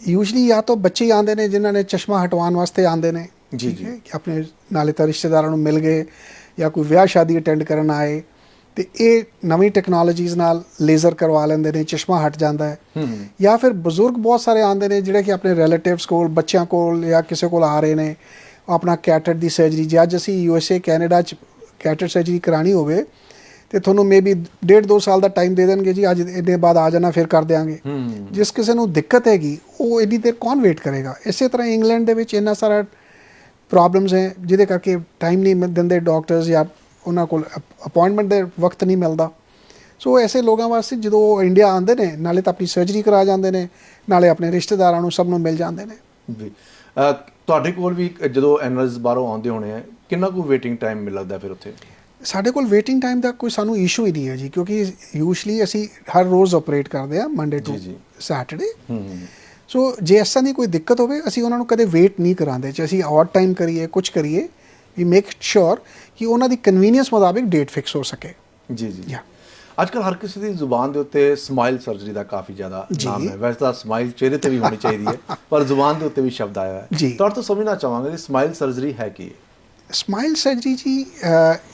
ਯੂਜੂਲੀ ਜਾਂ ਤਾਂ ਬੱਚੇ ਆਉਂਦੇ ਨੇ ਜਿਨ੍ਹਾਂ ਨੇ ਚਸ਼ਮਾ ਹਟਵਾਉਣ ਵਾਸਤੇ ਆਉਂਦੇ ਨੇ। ਜੀ, ਜੀ। ਆਪਣੇ ਨਾਲੇ ਤਾਂ ਰਿਸ਼ਤੇਦਾਰਾਂ ਨੂੰ ਮਿਲ ਗਏ ਜਾਂ ਕੋਈ ਵਿਆਹ ਸ਼ਾਦੀ ਅਟੈਂਡ ਕਰਨ ਆਏ ਤੇ ਇਹ ਨਵੀਂ ਟੈਕਨੋਲੋਜੀਜ਼ ਨਾਲ ਲੇਜ਼ਰ ਕਰਵਾ ਲੈਂਦੇ ਨੇ ਚਸ਼ਮਾ ਹਟ ਜਾਂਦਾ ਹੈ। ਜਾਂ ਫਿਰ ਬਜ਼ੁਰਗ ਬਹੁਤ ਸਾਰੇ ਆਉਂਦੇ ਨੇ ਜਿਹੜੇ ਕਿ ਆਪਣੇ ਰਿਲੇਟਿਵਸ ਕੋਲ ਬੱਚਿਆਂ ਕੋਲ ਜਾਂ ਕਿਸੇ ਕੋਲ ਆ ਰਹੇ ਨੇ। ਆਪਣਾ ਕੈਟਰ ਦੀ ਸਰਜਰੀ ਜੇ ਅੱਜ ਅਸੀਂ ਯੂਐਸਏ ਕੈਨੇਡਾ ਚ ਕੈਟਰ ਸਰਜਰੀ ਕਰਾਣੀ ਹੋਵੇ ਤੇ ਤੁਹਾਨੂੰ ਮੇਬੀ ਡੇਢ ਦੋ ਸਾਲ ਦਾ ਟਾਈਮ ਦੇ ਦੇਣਗੇ ਜੀ ਅੱਜ ਇਹਦੇ ਬਾਅਦ ਆ ਜਾਣਾ ਫਿਰ ਕਰ ਦਿਆਂਗੇ। ਹੂੰ। ਜਿਸ ਕਿਸੇ ਨੂੰ ਦਿੱਕਤ ਹੈਗੀ ਉਹ ਇੰਨੀ ਦੇਰ ਕੌਣ ਵੇਟ ਕਰੇਗਾ? ਇਸੇ ਤਰ੍ਹਾਂ ਇੰਗਲੈਂਡ ਦੇ ਵਿੱਚ ਇੰਨਾ ਸਾਰਾ ਪ੍ਰੋਬਲਮਸ ਹੈ ਜਿਹਦੇ ਕਰਕੇ ਟਾਈਮ ਨਹੀਂ ਦਿੰਦੇ ਡਾਕਟਰਸ ਜਾਂ ਉਹਨਾਂ ਕੋਲ ਅਪਾਇੰਟਮੈਂਟ ਦੇ ਵਕਤ ਨਹੀਂ ਮਿਲਦਾ। ਸੋ ਐਸੇ ਲੋਕਾਂ ਵਾਸਤੇ ਜਦੋਂ ਉਹ ਇੰਡੀਆ ਆਉਂਦੇ ਨੇ ਨਾਲੇ ਤਾਂ ਆਪਣੀ ਸਰਜਰੀ ਕਰਾ ਜਾਂਦੇ ਨੇ ਨਾਲੇ ਆਪਣੇ ਰਿਸ਼ਤੇਦਾਰਾਂ ਨੂੰ ਸਭ ਨੂੰ ਮਿਲ ਜਾਂਦੇ ਨੇ। ਜੀ। ਤੁਹਾਡੇ ਕੋਲ ਵੀ ਜਦੋਂ ਐਨਲਿਸਟ ਬਾਹਰੋਂ ਆਉਂਦੇ ਹੋਣੇ ਆ ਕਿੰਨਾ ਕੁ ਵੇਟਿੰਗ ਟਾਈਮ ਮਿਲਦਾ ਫਿਰ ਉੱਥੇ? ਸਾਡੇ ਕੋਲ ਵੇਟਿੰਗ ਟਾਈਮ ਦਾ ਕੋਈ ਸਾਨੂੰ ਇਸ਼ੂ ਹੀ ਨਹੀਂ ਹੈ ਜੀ ਕਿਉਂਕਿ ਯੂਜੂਲੀ ਅਸੀਂ ਹਰ ਰੋਜ਼ ਆਪਰੇਟ ਕਰਦੇ ਹਾਂ ਮੰਡੇ ਟੂ। ਸੈਟਰਡੇ ਸੋ ਜੇ ਤਰ੍ਹਾਂ ਦੀ ਕੋਈ ਦਿੱਕਤ ਹੋਵੇ ਅਸੀਂ ਉਹਨਾਂ ਨੂੰ ਕਦੇ ਵੇਟ ਨਹੀਂ ਕਰਾਉਂਦੇ ਜੇ ਅਸੀਂ ਆਡ ਟਾਈਮ ਕਰੀਏ ਕੁਝ ਕਰੀਏ ਵੀ ਮੇਕ ਸ਼ੋਰ ਕਿ ਉਹਨਾਂ ਦੀ ਕਨਵੀਨੀਅੰਸ ਮੁਤਾਬਿਕ ਡੇਟ ਫਿਕਸ ਹੋ ਸਕੇ। ਜੀ ਜੀ. ਅੱਜ ਕੱਲ ਹਰ ਕਿਸੇ ਦੀ ਜ਼ੁਬਾਨ ਦੇ ਉੱਤੇ ਸਮਾਈਲ ਸਰਜਰੀ ਦਾ ਕਾਫੀ ਜ਼ਿਆਦਾ। ਨਾਮ ਹੈ। ਵੈਸੇ ਤਾਂ ਸਮਾਈਲ ਚਿਹਰੇ ਤੇ ਵੀ ਹੋਣੀ ਚਾਹੀਦੀ ਹੈ (laughs) ਪਰ ਜ਼ੁਬਾਨ ਦੇ ਉੱਤੇ ਵੀ ਸ਼ਬਦ ਆਇਆ ਹੈ। ਤੁਹਾਡੇ ਤੋਂ ਸਮਝਣਾ ਚਾਹਾਂਗਾ ਕਿ ਸਮਾਈਲ ਸਰਜਰੀ ਹੈ ਕੀ? ਸਮਾਈਲ ਸਰਜਰੀ ਜੀ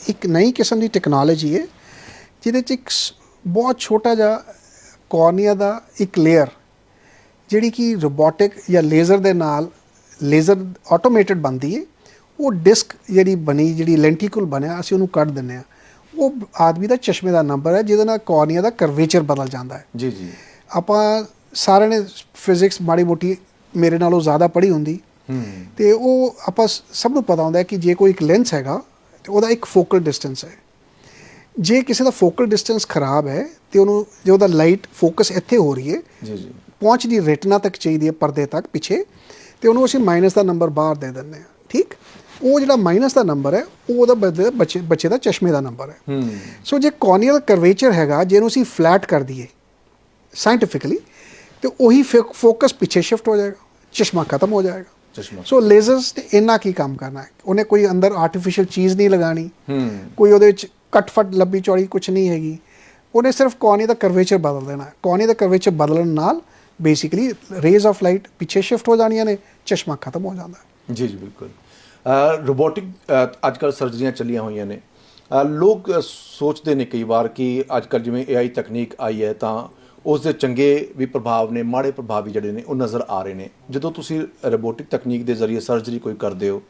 ਇੱਕ ਨਈ ਕਿਸਮ ਦੀ ਟੈਕਨੋਲੋਜੀ ਹੈ ਜਿਹਦੇ ਚ ਇੱਕ ਬਹੁਤ ਛੋਟਾ ਜਿਹਾ ਕੋਰਨੀਆ ਦਾ ਇੱਕ ਲੇਅਰ ਜਿਹੜੀ ਕਿ ਰੋਬੋਟਿਕ ਜਾਂ ਲੇਜ਼ਰ ਦੇ ਨਾਲ ਲੇਜ਼ਰ ਆਟੋਮੇਟਡ ਬਣਦੀ ਹੈ। ਉਹ ਡਿਸਕ ਜਿਹੜੀ ਬਣੀ ਜਿਹੜੀ ਲੈਂਟੀਕਲ ਬਣਿਆ ਅਸੀਂ ਉਹਨੂੰ ਕੱਢ ਦਿੰਨੇ ਆ ਉਹ ਆਦਮੀ ਦਾ ਚਸ਼ਮੇ ਦਾ ਨੰਬਰ ਹੈ ਜਿਹਦੇ ਨਾਲ ਕੋਰਨੀਆ ਦਾ ਕਰਵੇਚਰ ਬਦਲ ਜਾਂਦਾ ਹੈ। ਜੀ ਜੀ। ਆਪਾਂ ਸਾਰਿਆਂ ਨੇ ਫਿਜ਼ਿਕਸ ਮਾੜੀ ਮੋਟੀ ਮੇਰੇ ਨਾਲੋਂ ਜ਼ਿਆਦਾ ਪੜ੍ਹੀ ਹੁੰਦੀ। ਹੂੰ। ਤੇ ਉਹ ਆਪਾਂ ਸਭ ਨੂੰ ਪਤਾ ਹੁੰਦਾ ਹੈ ਕਿ ਜੇ ਕੋਈ ਇੱਕ ਲੈਂਸ ਹੈਗਾ ਤੇ ਉਹਦਾ ਇੱਕ ਫੋਕਲ ਡਿਸਟੈਂਸ ਹੈ। ਜੇ ਕਿਸੇ ਦਾ ਫੋਕਲ ਡਿਸਟੈਂਸ ਖਰਾਬ ਹੈ ਤੇ ਉਹਨੂੰ ਜੇ ਉਹਦਾ ਲਾਈਟ ਫੋਕਸ ਇੱਥੇ ਹੋ ਰਹੀ ਹੈ ਜੀ ਜੀ। ਪਹੁੰਚਦੀ ਰੈਟਨਾ ਤੱਕ ਚਾਹੀਦੀ ਹੈ ਪਰਦੇ ਤੱਕ ਪਿੱਛੇ ਤੇ ਉਹਨੂੰ ਅਸੀਂ ਮਾਈਨਸ ਦਾ ਨੰਬਰ ਬਾਹਰ ਦੇ ਦਿੰਦੇ ਹਾਂ ਠੀਕ? ਉਹ ਜਿਹੜਾ ਮਾਈਨਸ ਦਾ ਨੰਬਰ ਹੈ ਉਹ ਉਹਦਾ ਬੱਚੇ ਬੱਚੇ ਦਾ ਚਸ਼ਮੇ ਦਾ ਨੰਬਰ ਹੈ। ਸੋ ਜੇ ਕੋਰਨੀਅਲ ਕਰਵੇਚਰ ਹੈਗਾ ਜਿਹਨੂੰ ਅਸੀਂ ਫਲੈਟ ਕਰ ਦਈਏ ਸਾਇੰਟੀਫਿਕਲੀ ਤੇ ਉਹੀ ਫੋਕਸ ਪਿੱਛੇ ਸ਼ਿਫਟ ਹੋ ਜਾਏਗਾ ਚਸ਼ਮਾ ਖਤਮ ਹੋ ਜਾਏਗਾ। ਚਸ਼ਮਾ। ਸੋ ਲੇਜ਼ਰਸ ਨੇ ਇੰਨਾ ਕੀ ਕੰਮ ਕਰਨਾ ਹੈ? ਉਹਨੇ ਕੋਈ ਅੰਦਰ ਆਰਟੀਫੀਸ਼ੀਅਲ ਚੀਜ਼ ਨਹੀਂ ਲਗਾਣੀ। ਕੋਈ ਉਹਦੇ ਵਿੱਚ ਕਟਫਟ ਲੰਬੀ ਚੌੜੀ ਕੁਝ ਨਹੀਂ ਹੈਗੀ। ਉਹਨੇ ਸਿਰਫ ਕੋਰਨੀ ਦਾ ਕਰਵੇਚਰ ਬਦਲ ਦੇਣਾ ਕੋਰਨੀ ਦਾ ਕਰਵੇਚਰ ਬਦਲਣ ਨਾਲ ਬੇਸਿਕਲੀ ਰੇਜ਼ ਆਫ ਲਾਈਟ ਪਿੱਛੇ ਸ਼ਿਫਟ ਹੋ ਜਾਣੀਆਂ ਨੇ ਚਸ਼ਮਾ ਖਤਮ ਹੋ ਜਾਂਦਾ ਜੀ ਜੀ ਬਿਲਕੁਲ। ਰੋਬੋਟਿਕ ਅੱਜ ਕੱਲ ਸਰਜਰੀਆਂ ਚੱਲੀਆਂ ਹੋਈਆਂ ਨੇ। ਲੋਕ ਸੋਚਦੇ ਨੇ ਕਈ ਵਾਰ ਕਿ ਅੱਜ ਕੱਲ ਜਿਵੇਂ AI ਤਕਨੀਕ ਆਈ ਹੈ ਤਾਂ ਉਸ ਦੇ ਚੰਗੇ ਵੀ ਪ੍ਰਭਾਵ ਨੇ ਮਾੜੇ ਪ੍ਰਭਾਵ ਵੀ ਜਿਹੜੇ ਨੇ ਉਹ ਨਜ਼ਰ ਆ ਰਹੇ ਨੇ। ਜਦੋਂ ਤੁਸੀਂ ਰੋਬੋਟਿਕ ਤਕਨੀਕ ਦੇ ਜ਼ਰੀਏ ਸਰਜਰੀ ਕੋਈ ਕਰਦੇ ਹੋ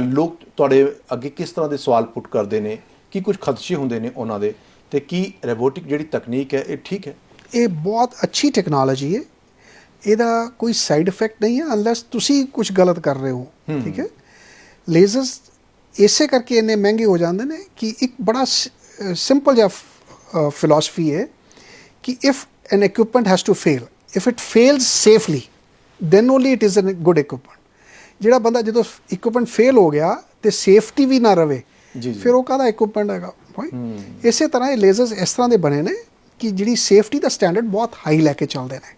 ਲੋਕ ਤੁਹਾਡੇ ਅੱਗੇ ਕਿਸ ਤਰ੍ਹਾਂ ਦੇ ਸਵਾਲ ਪੁੱਟ ਕਰਦੇ ਨੇ ਕੀ ਕੁਝ ਖਦਸ਼ੇ ਹੁੰਦੇ ਨੇ ਉਹਨਾਂ ਦੇ ਤੇ ਕੀ ਰੋਬੋਟਿਕ ਜਿਹੜੀ ਤਕਨੀਕ ਹੈ ਇਹ ਠੀਕ ਹੈ? ਇਹ ਬਹੁਤ ਅੱਛੀ ਟੈਕਨੋਲੋਜੀ ਹੈ। ਇਹਦਾ ਕੋਈ ਸਾਈਡ ਇਫੈਕਟ ਨਹੀਂ ਹੈ ਅਨਲੈਸ ਤੁਸੀਂ ਕੁਝ ਗਲਤ ਕਰ ਰਹੇ ਹੋ। ਠੀਕ ਹੈ? ਲੇਜ਼ਰਸ ਇਸੇ ਕਰਕੇ ਇੰਨੇ ਮਹਿੰਗੇ ਹੋ ਜਾਂਦੇ ਨੇ ਕਿ ਇੱਕ ਬੜਾ ਸਿੰਪਲ ਜਿਹਾ ਫਿਲਾਸਫੀ ਹੈ ਕਿ if an equipment has to fail if it fails safely then only it is a good equipment ਜਿਹੜਾ ਬੰਦਾ ਜਦੋਂ equipment ਫੇਲ ਹੋ ਗਿਆ ਤੇ ਸੇਫਟੀ ਵੀ ਨਾ ਰਵੇ ਜੀ। ਫਿਰ ਉਹ ਕਾਹਦਾ equipment ਹੈਗਾ right? ਇਸੇ ਤਰ੍ਹਾਂ ਇਹ ਲੇਜ਼ਰਸ ਇਸ ਤਰ੍ਹਾਂ ਦੇ ਬਣੇ ਨੇ ਕਿ ਜਿਹੜੀ ਸੇਫਟੀ ਦਾ ਸਟੈਂਡਰਡ ਬਹੁਤ ਹਾਈ ਲੈ ਕੇ ਚੱਲਦੇ ਨੇ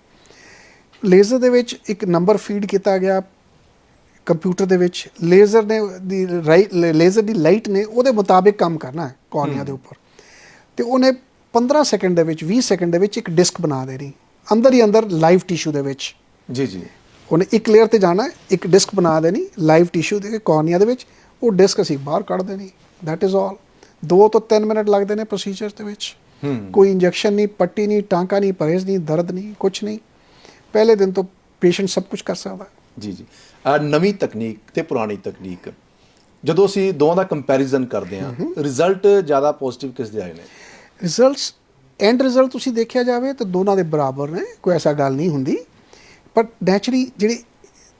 ਲੇਜ਼ਰ ਦੇ ਵਿੱਚ ਇੱਕ ਨੰਬਰ ਫੀਡ ਕੀਤਾ ਗਿਆ ਕੰਪਿਊਟਰ ਦੇ ਵਿੱਚ ਲੇਜ਼ਰ ਨੇ ਦੀ ਲੇਜ਼ਰ ਦੀ ਲਾਈਟ ਨੇ ਉਹਦੇ ਮੁਤਾਬਿਕ ਕੰਮ ਕਰਨਾ ਹੈ ਕੋਰਨੀਆ ਦੇ ਉੱਪਰ। ਤੇ ਉਹਨੇ 15 ਸੈਕਿੰਡ ਦੇ ਵਿੱਚ 20 ਸੈਕਿੰਡ ਦੇ ਵਿੱਚ ਇੱਕ ਡਿਸਕ ਬਣਾ ਦੇਣੀ। ਅੰਦਰ ਹੀ ਅੰਦਰ ਲਾਈਵ ਟਿਸ਼ੂ ਦੇ ਵਿੱਚ। ਜੀ ਜੀ। ਉਹਨੇ ਇੱਕ ਲੇਅਰ ਤੇ ਜਾਣਾ ਇੱਕ ਡਿਸਕ ਬਣਾ ਦੇਣੀ ਲਾਈਵ ਟਿਸ਼ੂ ਦੇ ਕੋਰਨੀਆ ਦੇ ਵਿੱਚ। ਉਹ ਡਿਸਕ ਅਸੀਂ ਬਾਹਰ ਕੱਢ ਦੇਣੀ। ਥੈਟ ਇਜ਼ ਆਲ 2 ਤੋਂ 3 ਮਿੰਟ ਲੱਗਦੇ ਨੇ ਪ੍ਰੋਸੀਜਰ ਦੇ ਵਿੱਚ। ਕੋਈ ਇੰਜੈਕਸ਼ਨ ਨਹੀਂ ਪੱਟੀ ਨਹੀਂ ਟਾਂਕਾ ਨਹੀਂ ਪਰਹੇਜ਼ ਨਹੀਂ ਦਰਦ ਨਹੀਂ ਕੁਝ ਨਹੀਂ। ਪਹਿਲੇ ਦਿਨ ਤੋਂ ਪੇਸ਼ੈਂਟ ਸਭ ਕੁਝ ਕਰ ਸਕਦਾ। ਜੀ ਜੀ। ਨਵੀਂ ਤਕਨੀਕ ਤੇ ਪੁਰਾਣੀ ਤਕਨੀਕ। ਜਦੋਂ ਅਸੀਂ ਦੋਵਾਂ ਦਾ ਕੰਪੈਰੀਜ਼ਨ ਕਰਦੇ ਹਾਂ ਰਿਜ਼ਲਟ ਜ਼ਿਆਦਾ ਪੋਜ਼ਿਟਿਵ ਕਿਸ ਦੇ ਆਏ ਨੇ? ਰਿਜ਼ਲਟਸ ਐਂਡ ਰਿਜ਼ਲਟ ਤੁਸੀਂ ਦੇਖਿਆ ਜਾਵੇ ਤਾਂ ਦੋਨਾਂ ਦੇ ਬਰਾਬਰ ਨੇ ਕੋਈ ਐਸਾ ਗੱਲ ਨਹੀਂ ਹੁੰਦੀ। ਪਰ ਨੈਚੁਰਲੀ ਜਿਹੜੀ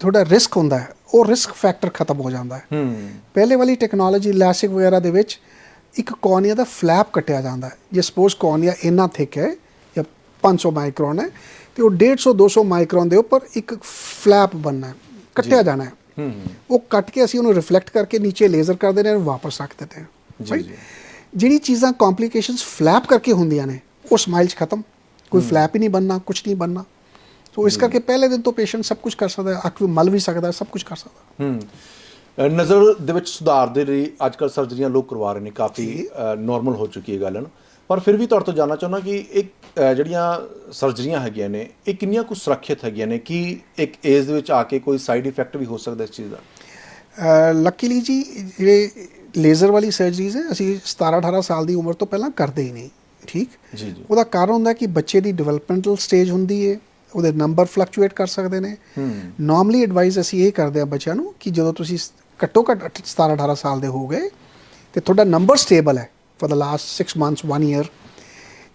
ਥੋੜਾ ਰਿਸਕ ਹੁੰਦਾ ਹੈ ਉਹ ਰਿਸਕ ਫੈਕਟਰ ਖਤਮ ਹੋ ਜਾਂਦਾ ਹੈ। ਹੂੰ ਪਹਿਲੇ ਵਾਲੀ ਟੈਕਨੋਲੋਜੀ ਲੈਸਿਕ ਵਗੈਰਾ ਦੇ ਵਿੱਚ ਇੱਕ ਕੋਰਨੀਆ ਦਾ ਫਲੈਪ ਕੱਟਿਆ ਜਾਂਦਾ ਹੈ। ਜੇ ਸਪੋਜ਼ ਕੋਰਨੀਆ ਇੰਨਾ ਥਿਕ ਹੈ ਜਾਂ 500 ਮਾਈਕਰੋਨ ਹੈ ਤੇ ਉਹ 150 200 ਮਾਈਕਰੋਨ ਦੇ ਉੱਪਰ ਇੱਕ ਫਲੈਪ ਬਣਨਾ ਹੈ। ਕੱਟਿਆ ਜਾਣਾ ਹੈ। ਹੂੰ ਉਹ ਕੱਟ ਕੇ ਅਸੀਂ ਉਹਨੂੰ ਰਿਫਲੈਕਟ ਕਰਕੇ ਨੀਚੇ ਲੇਜ਼ਰ ਕਰ ਦਿੰਦੇ ਹਾਂ ਔਰ ਵਾਪਸ ਰੱਖ ਦਿੰਦੇ ਹਾਂ। ਜੀ। ਜਿਹੜੀ ਚੀਜ਼ਾਂ ਕੰਪਲਿਕੇਸ਼ਨਸ ਫਲੈਪ ਕਰਕੇ ਹੁੰਦੀਆਂ ਨੇ ਉਹ ਸਮਾਈਲ 'ਚ ਖਤਮ। ਕੋਈ ਫਲੈਪ ਹੀ ਨਹੀਂ ਬਣਨਾ ਕੁਝ ਨਹੀਂ ਬਣਨਾ। ਸੋ ਇਸ ਕਰਕੇ ਪਹਿਲੇ ਦਿਨ ਤੋਂ ਪੇਸ਼ੈਂਟ ਸਭ ਕੁਝ ਕਰ ਸਕਦਾ ਹੈ ਅੱਖ ਵੀ ਮਲ ਵੀ ਸਕਦਾ ਹੈ ਸਭ ਕੁਝ ਕਰ ਸਕਦਾ ਹੈ। ਨਜ਼ਰ ਦੇ ਵਿੱਚ ਸੁਧਾਰ ਦੇ ਲਈ ਅੱਜ ਕੱਲ੍ਹ ਸਰਜਰੀਆਂ ਲੋਕ ਕਰਵਾ ਰਹੇ ਨੇ ਕਾਫੀ ਨਾਰਮਲ ਹੋ ਚੁੱਕੀ ਹੈ ਗੱਲ ਹਨ ਪਰ ਫਿਰ ਵੀ ਤੁਹਾਡੇ ਤੋਂ ਜਾਨਣਾ ਚਾਹੁੰਦਾ ਕਿ ਇੱਕ ਜਿਹੜੀਆਂ ਸਰਜਰੀਆਂ ਹੈਗੀਆਂ ਨੇ ਇਹ ਕਿੰਨੀਆਂ ਕੁ ਸੁਰੱਖਿਅਤ ਹੈਗੀਆਂ ਨੇ? ਕਿ ਇੱਕ ਏਜ ਦੇ ਵਿੱਚ ਆ ਕੇ ਕੋਈ ਸਾਈਡ ਇਫੈਕਟ ਵੀ ਹੋ ਸਕਦਾ ਇਸ ਚੀਜ਼ ਦਾ? ਲੱਕੀਲੀ ਜੀ ਜਿਹੜੇ ਲੇਜ਼ਰ ਵਾਲੀ ਸਰਜਰੀਜ਼ ਹੈ ਅਸੀਂ 17 18 ਸਾਲ ਦੀ ਉਮਰ ਤੋਂ ਪਹਿਲਾਂ ਕਰਦੇ ਹੀ ਨਹੀਂ ਠੀਕ? ਜੀ ਜੀ। ਉਹਦਾ ਕਾਰਨ ਹੁੰਦਾ ਕਿ ਬੱਚੇ ਦੀ ਡਿਵੈਲਪਮੈਂਟਲ ਸਟੇਜ ਹੁੰਦੀ ਹੈ ਉਹਦੇ ਨੰਬਰ ਫਲਕਚੁਏਟ ਕਰ ਸਕਦੇ ਨੇ। ਨਾਰਮਲੀ ਐਡਵਾਈਸ ਅਸੀਂ ਇਹ ਕਰਦੇ ਆ ਬੱਚਿਆਂ ਨੂੰ ਕਿ ਜਦੋਂ ਤੁਸੀਂ ਘੱਟੋ ਘੱਟ 17 18 ਸਾਲ ਦੇ ਹੋ ਗਏ ਤੇ ਤੁਹਾਡਾ ਨੰਬਰ ਸਟੇਬਲ ਹੈ। For the last 6 months 1 year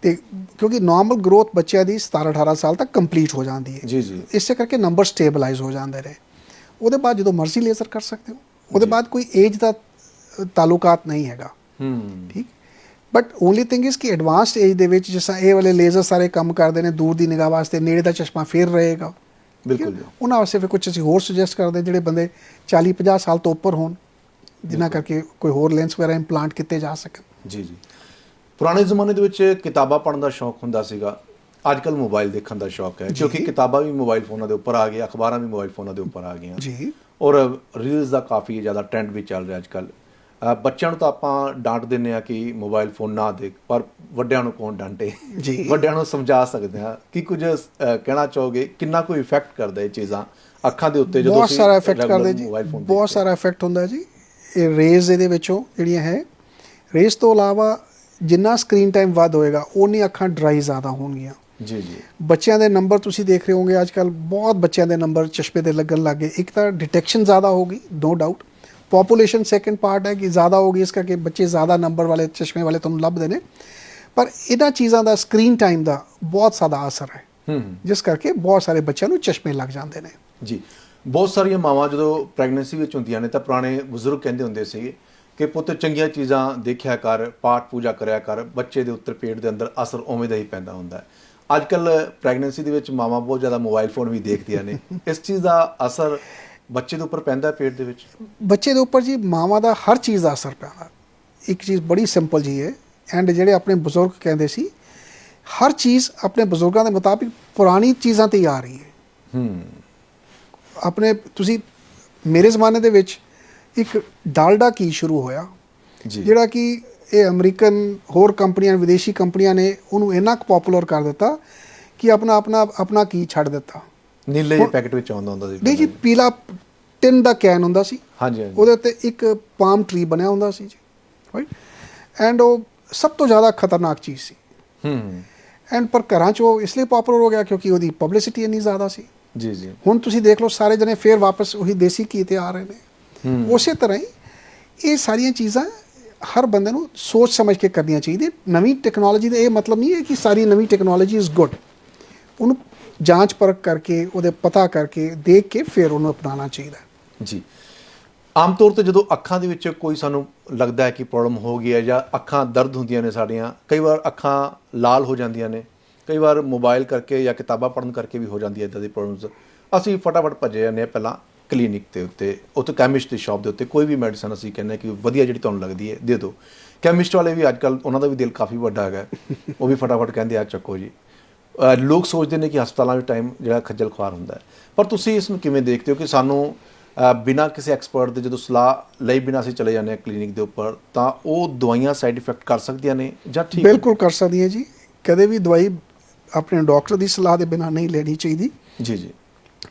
ਤੇ ਕਿਉਂਕਿ ਨਾਰਮਲ ਗਰੋਥ ਬੱਚਿਆਂ ਦੀ 17 18 ਸਾਲ ਤੱਕ ਕੰਪਲੀਟ ਹੋ ਜਾਂਦੀ ਹੈ। ਜੀ ਜੀ। ਇਸੇ ਕਰਕੇ ਨੰਬਰ ਸਟੇਬਲਾਈਜ਼ ਹੋ ਜਾਂਦੇ ਨੇ। ਉਹਦੇ ਬਾਅਦ ਜਦੋਂ ਮਰਜ਼ੀ ਲੇਜ਼ਰ ਕਰ ਸਕਦੇ ਹੋ। ਉਹਦੇ ਬਾਅਦ ਕੋਈ ਏਜ ਦਾ ਤਾਲੁਕਾਤ ਨਹੀਂ ਹੈਗਾ। ਹੂੰ। ਠੀਕ? ਬਟ ਓਨਲੀ ਥਿੰਗ ਇਜ਼ ਕਿ ਐਡਵਾਂਸਡ ਏਜ ਦੇ ਵਿੱਚ ਜਿਸ ਇਹ ਵਾਲੇ ਲੇਜ਼ਰ ਸਾਰੇ ਕੰਮ ਕਰਦੇ ਨੇ ਦੂਰ ਦੀ ਨਿਗਾਹ ਵਾਸਤੇ ਨੇੜੇ ਦਾ ਚਸ਼ਮਾ ਫੇਰ ਰਹੇਗਾ। ਬਿਲਕੁਲ ਉਹਨਾਂ ਵਾਸਤੇ ਫਿਰ ਕੁਝ ਅਸੀਂ ਹੋਰ ਸੁਜੈਸਟ ਕਰਦੇ ਜਿਹੜੇ ਬੰਦੇ 40 50 ਸਾਲ ਤੋਂ ਉੱਪਰ ਹੋਣ ਜਿਨ੍ਹਾਂ ਕਰਕੇ ਕੋਈ ਹੋਰ ਲੈਂਸ ਵਗੈਰਾ ਇੰਪਲਾਂਟ ਕੀਤੇ ਜਾ ਸਕਣ। ਜੀ ਜੀ। ਪੁਰਾਣੇ ਜ਼ਮਾਨੇ ਦੇ ਵਿੱਚ ਕਿਤਾਬਾਂ ਪੜ੍ਹਨ ਦਾ ਸ਼ੌਕ ਹੁੰਦਾ ਸੀਗਾ। ਅੱਜ ਕੱਲ ਮੋਬਾਈਲ ਦੇਖਣ ਦਾ ਸ਼ੌਕ ਹੈ। ਕਿਉਂਕਿ ਕਿਤਾਬਾਂ ਵੀ ਮੋਬਾਈਲ ਫੋਨਾਂ ਦੇ ਉੱਪਰ ਆ ਗਈਆਂ ਅਖਬਾਰਾਂ ਵੀ ਮੋਬਾਈਲ ਫੋਨਾਂ ਦੇ ਉੱਪਰ ਆ ਗਈਆਂ। ਜੀ। ਔਰ ਰੀਲਸ ਦਾ ਕਾਫੀ ਜ਼ਿਆਦਾ ਟ੍ਰੈਂਡ ਵੀ ਚੱਲ ਰਿਹਾ ਅੱਜ ਕੱਲ ਬੱਚਿਆਂ ਨੂੰ ਤਾਂ ਆਪਾਂ ਡਾਂਟ ਦਿੰਨੇ ਆ ਕਿ ਮੋਬਾਈਲ ਫੋਨ ਨਾ ਦੇਖ ਪਰ ਵੱਡਿਆਂ ਨੂੰ ਕੌਣ ਡਾਂਟੇ? ਜੀ। (laughs) ਵੱਡਿਆਂ ਨੂੰ ਸਮਝਾ ਸਕਦੇ ਆ ਕਿ ਕੁਝ ਕਹਿਣਾ ਚਾਹੋਗੇ? ਕਿੰਨਾ ਕੋਈ ਇਫੈਕਟ ਕਰਦਾ ਇਹ ਚੀਜ਼ਾਂ? ਅੱਖਾਂ ਦੇ ਉੱਤੇ ਜਦੋਂ ਬਹੁਤ ਸਾਰਾ ਇਫੈਕਟ ਕਰਦੇ ਜੀ। ਬਹੁਤ ਸਾਰਾ ਇਫੈਕਟ ਹੁੰਦਾ ਜੀ। ਇਹ ਰੇਜ਼ ਇਹਦੇ ਵਿੱਚੋਂ ਜਿਹੜੀਆਂ ਹੈ ਰੇਜ਼ ਤੋਂ ਇਲਾਵਾ ਜਿੰਨਾ ਸਕਰੀਨ ਟਾਈਮ ਵੱਧ ਹੋਏਗਾ ਉਨੀ ਅੱਖਾਂ ਡਰਾਈ ਜ਼ਿਆਦਾ ਹੋਣਗੀਆਂ। ਜੀ ਜੀ। ਬੱਚਿਆਂ ਦੇ ਨੰਬਰ ਤੁਸੀਂ ਦੇਖ ਰਹੇ ਹੋਵੋਗੇ ਅੱਜ ਕੱਲ ਬਹੁਤ ਬੱਚਿਆਂ ਦੇ ਨੰਬਰ ਚਸ਼ਮੇ ਤੇ ਲੱਗਣ ਲੱਗ ਇੱਕ ਤਾਂ ਡਿਟੈਕਸ਼ਨ ਜ਼ਿਆਦਾ ਹੋ ਗਈ no doubt population second part ਹੈ ਕਿ ਜ਼ਿਆਦਾ ਹੋ ਗਈ ਇਸ ਕਰਕੇ ਬੱਚੇ ਜ਼ਿਆਦਾ ਨੰਬਰ ਵਾਲੇ ਚਸ਼ਮੇ ਵਾਲੇ ਤੁਹਾਨੂੰ ਲੱਭਦੇ ਨੇ। ਪਰ ਇਹਨਾਂ ਚੀਜ਼ਾਂ ਦਾ ਸਕਰੀਨ ਟਾਈਮ ਦਾ ਬਹੁਤ ਜ਼ਿਆਦਾ ਅਸਰ ਹੈ। ਹੂੰ। ਜਿਸ ਕਰਕੇ ਬਹੁਤ ਸਾਰੇ ਬੱਚਿਆਂ ਨੂੰ ਚਸ਼ਮੇ ਲੱਗ ਜਾਂਦੇ ਨੇ। ਜੀ। ਬਹੁਤ ਸਾਰੀਆਂ ਮਾਵਾਂ ਜਦੋਂ ਪ੍ਰੈਗਨੈਂਸੀ ਵਿੱਚ ਹੁੰਦੀਆਂ ਨੇ ਤਾਂ ਪੁਰਾਣੇ ਬਜ਼ੁਰਗ ਕਹਿੰਦੇ ਹੁੰਦੇ ਸੀਗੇ ਕਿ ਪੁੱਤ ਚੰਗੀਆਂ ਚੀਜ਼ਾਂ ਦੇਖਿਆ ਕਰ ਪਾਠ ਪੂਜਾ ਕਰਿਆ ਕਰ ਬੱਚੇ ਦੇ ਉੱਤੇ ਪੇਟ ਦੇ ਅੰਦਰ ਅਸਰ ਉਵੇਂ ਦਾ ਹੀ ਪੈਂਦਾ ਹੁੰਦਾ ਹੈ। ਅੱਜ ਕੱਲ ਪ੍ਰੈਗਨੈਂਸੀ ਦੇ ਵਿੱਚ ਮਾਵਾਂ ਬਹੁਤ ਜ਼ਿਆਦਾ ਮੋਬਾਈਲ ਫੋਨ ਵੀ ਦੇਖਦੀਆਂ ਨੇ। (laughs) ਇਸ ਚੀਜ਼ ਦਾ ਅਸਰ ਬੱਚੇ ਦੇ ਉੱਪਰ ਪੈਂਦਾ ਹੈ ਪੇਟ ਦੇ ਵਿੱਚ? ਬੱਚੇ ਦੇ ਉੱਪਰ ਜੀ ਮਾਵਾਂ ਦਾ ਹਰ ਚੀਜ਼ ਦਾ ਅਸਰ ਪੈਂਦਾ ਇੱਕ ਚੀਜ਼ ਬੜੀ ਸਿੰਪਲ ਜੀ ਹੈ। ਐਂਡ ਜਿਹੜੇ ਆਪਣੇ ਬਜ਼ੁਰਗ ਕਹਿੰਦੇ ਸੀ ਹਰ ਚੀਜ਼ ਆਪਣੇ ਬਜ਼ੁਰਗਾਂ ਦੇ ਮੁਤਾਬਿਕ ਪੁਰਾਣੀ ਚੀਜ਼ਾਂ ਤੇ ਆ ਰਹੀ ਹੈ। ਹੂੰ। ਆਪਣੇ ਤੁਸੀਂ ਮੇਰੇ ਜ਼ਮਾਨੇ ਦੇ ਵਿੱਚ ਇੱਕ ਡਾਲਡਾ ਕੀ ਸ਼ੁਰੂ ਹੋਇਆ? ਜੀ। ਜਿਹੜਾ ਕਿ ਇਹ ਅਮਰੀਕਨ ਹੋਰ ਕੰਪਨੀਆਂ ਵਿਦੇਸ਼ੀ ਕੰਪਨੀਆਂ ਨੇ ਉਹਨੂੰ ਇੰਨਾ ਕੁ ਪਪੂਲਰ ਕਰ ਦਿੱਤਾ ਕਿ ਆਪਣਾ ਆਪਣਾ ਆਪਣਾ ਕੀ ਛੱਡ ਦਿੱਤਾ। ਨੀਲੇ ਜਿਹੇ ਪੈਕੇਟ ਵਿੱਚ ਆਉਂਦਾ ਹੁੰਦਾ ਸੀ। ਨਹੀਂ ਜੀ ਪੀਲਾ ਟਿਨ ਦਾ ਕੈਨ ਹੁੰਦਾ ਸੀ। ਹਾਂਜੀ ਹਾਂਜੀ। ਉਹਦੇ ਉੱਤੇ ਇੱਕ ਪਾਮ ਟਰੀ ਬਣਿਆ ਹੁੰਦਾ ਸੀ ਜੀ। ਰਾਈਟ ਐਂਡ ਉਹ ਸਭ ਤੋਂ ਜ਼ਿਆਦਾ ਖਤਰਨਾਕ ਚੀਜ਼ ਸੀ। ਹੂੰ। ਐਂਡ ਪਰ ਘਰਾਂ 'ਚ ਉਹ ਇਸ ਲਈ ਪਪੂਲਰ ਹੋ ਗਿਆ ਕਿਉਂਕਿ ਉਹਦੀ ਪਬਲਿਸਿਟੀ ਇੰਨੀ ਜ਼ਿਆਦਾ ਸੀ। ਜੀ ਜੀ। ਹੁਣ ਤੁਸੀਂ ਦੇਖ ਲਓ ਸਾਰੇ ਜਣੇ ਫੇਰ ਵਾਪਸ ਉਹੀ ਦੇਸੀ ਘੀ ਤੇ ਆ ਰਹੇ ਨੇ। ਉਸੇ ਤਰ੍ਹਾਂ ਹੀ ਇਹ ਸਾਰੀਆਂ ਚੀਜ਼ਾਂ ਹਰ ਬੰਦੇ ਨੂੰ ਸੋਚ ਸਮਝ ਕੇ ਕਰਨੀਆਂ ਚਾਹੀਦੀਆਂ। ਨਵੀਂ ਟੈਕਨੋਲੋਜੀ ਦਾ ਇਹ ਮਤਲਬ ਨਹੀਂ ਹੈ ਕਿ ਸਾਰੀ ਨਵੀਂ ਟੈਕਨੋਲੋਜੀ ਇਜ਼ ਗੁੱਡ ਉਹਨੂੰ ਜਾਂਚ ਪਰਖ ਕਰਕੇ ਉਹਦੇ ਪਤਾ ਕਰਕੇ ਦੇਖ ਕੇ ਫਿਰ ਉਹਨੂੰ ਅਪਣਾਉਣਾ ਚਾਹੀਦਾ। ਜੀ। ਆਮ ਤੌਰ ਤੇ ਜਦੋਂ ਅੱਖਾਂ ਦੇ ਵਿੱਚ ਕੋਈ ਸਾਨੂੰ ਲੱਗਦਾ ਹੈ ਕਿ ਪ੍ਰੋਬਲਮ ਹੋ ਗਈ ਹੈ ਜਾਂ ਅੱਖਾਂ ਦਰਦ ਹੁੰਦੀਆਂ ਨੇ ਸਾਡੀਆਂ ਕਈ ਵਾਰ ਅੱਖਾਂ ਲਾਲ ਹੋ ਜਾਂਦੀਆਂ ਨੇ ਕਈ ਵਾਰ ਮੋਬਾਈਲ ਕਰਕੇ ਜਾਂ ਕਿਤਾਬਾਂ ਪੜ੍ਹਨ ਕਰਕੇ ਵੀ ਹੋ ਜਾਂਦੀ ਹੈ ਇਦਾਂ ਦੀ ਪ੍ਰੋਬਲਮਸ ਅਸੀਂ ਫਟਾਫਟ ਭੱਜੇ ਜਾਂਦੇ ਹਾਂ ਪਹਿਲਾਂ। ਕਲੀਨਿਕ ਦੇ ਉੱਤੇ ਉੱਥੇ ਕੈਮਿਸਟ ਦੀ ਸ਼ਾਪ ਦੇ ਉੱਤੇ ਕੋਈ ਵੀ ਮੈਡੀਸਨ ਅਸੀਂ ਕਹਿੰਦੇ ਕਿ ਵਧੀਆ ਜਿਹੜੀ ਤੁਹਾਨੂੰ ਲੱਗਦੀ ਹੈ ਦੇ ਦਿਓ। ਕੈਮਿਸਟ ਵਾਲੇ ਵੀ ਅੱਜ ਕੱਲ ਉਹਨਾਂ ਦਾ ਵੀ ਦਿਲ ਕਾਫੀ ਵੱਡਾ ਹੈਗਾ। (laughs) ਉਹ ਵੀ ਫਟਾਫਟ ਕਹਿੰਦੇ ਆ ਚੱਕੋ ਜੀ। ਲੋਕ ਸੋਚਦੇ ਨੇ ਕਿ ਹਸਪਤਾਲਾਂ ਵਿੱਚ ਟਾਈਮ ਜਿਹੜਾ ਖੱਜਲ ਖੁਆਰ ਹੁੰਦਾ ਪਰ ਤੁਸੀਂ ਇਸ ਨੂੰ ਕਿਵੇਂ ਦੇਖਦੇ ਹੋ ਕਿ ਸਾਨੂੰ ਬਿਨਾਂ ਕਿਸੇ ਐਕਸਪਰਟ ਦੇ ਜਦੋਂ ਸਲਾਹ ਲਈ ਬਿਨਾਂ ਅਸੀਂ ਚਲੇ ਜਾਂਦੇ ਹਾਂ ਕਲੀਨਿਕ ਦੇ ਉੱਪਰ ਤਾਂ ਉਹ ਦਵਾਈਆਂ ਸਾਈਡ ਇਫੈਕਟ ਕਰ ਸਕਦੀਆਂ ਨੇ ਜਾਂ ਠੀਕ ਬਿਲਕੁਲ ਕਰ ਸਕਦੀਆਂ ਜੀ। ਕਦੇ ਵੀ ਦਵਾਈ ਆਪਣੇ ਡਾਕਟਰ ਦੀ ਸਲਾਹ ਦੇ ਬਿਨਾਂ ਨਹੀਂ ਲੈਣੀ ਚਾਹੀਦੀ। ਜੀ ਜੀ।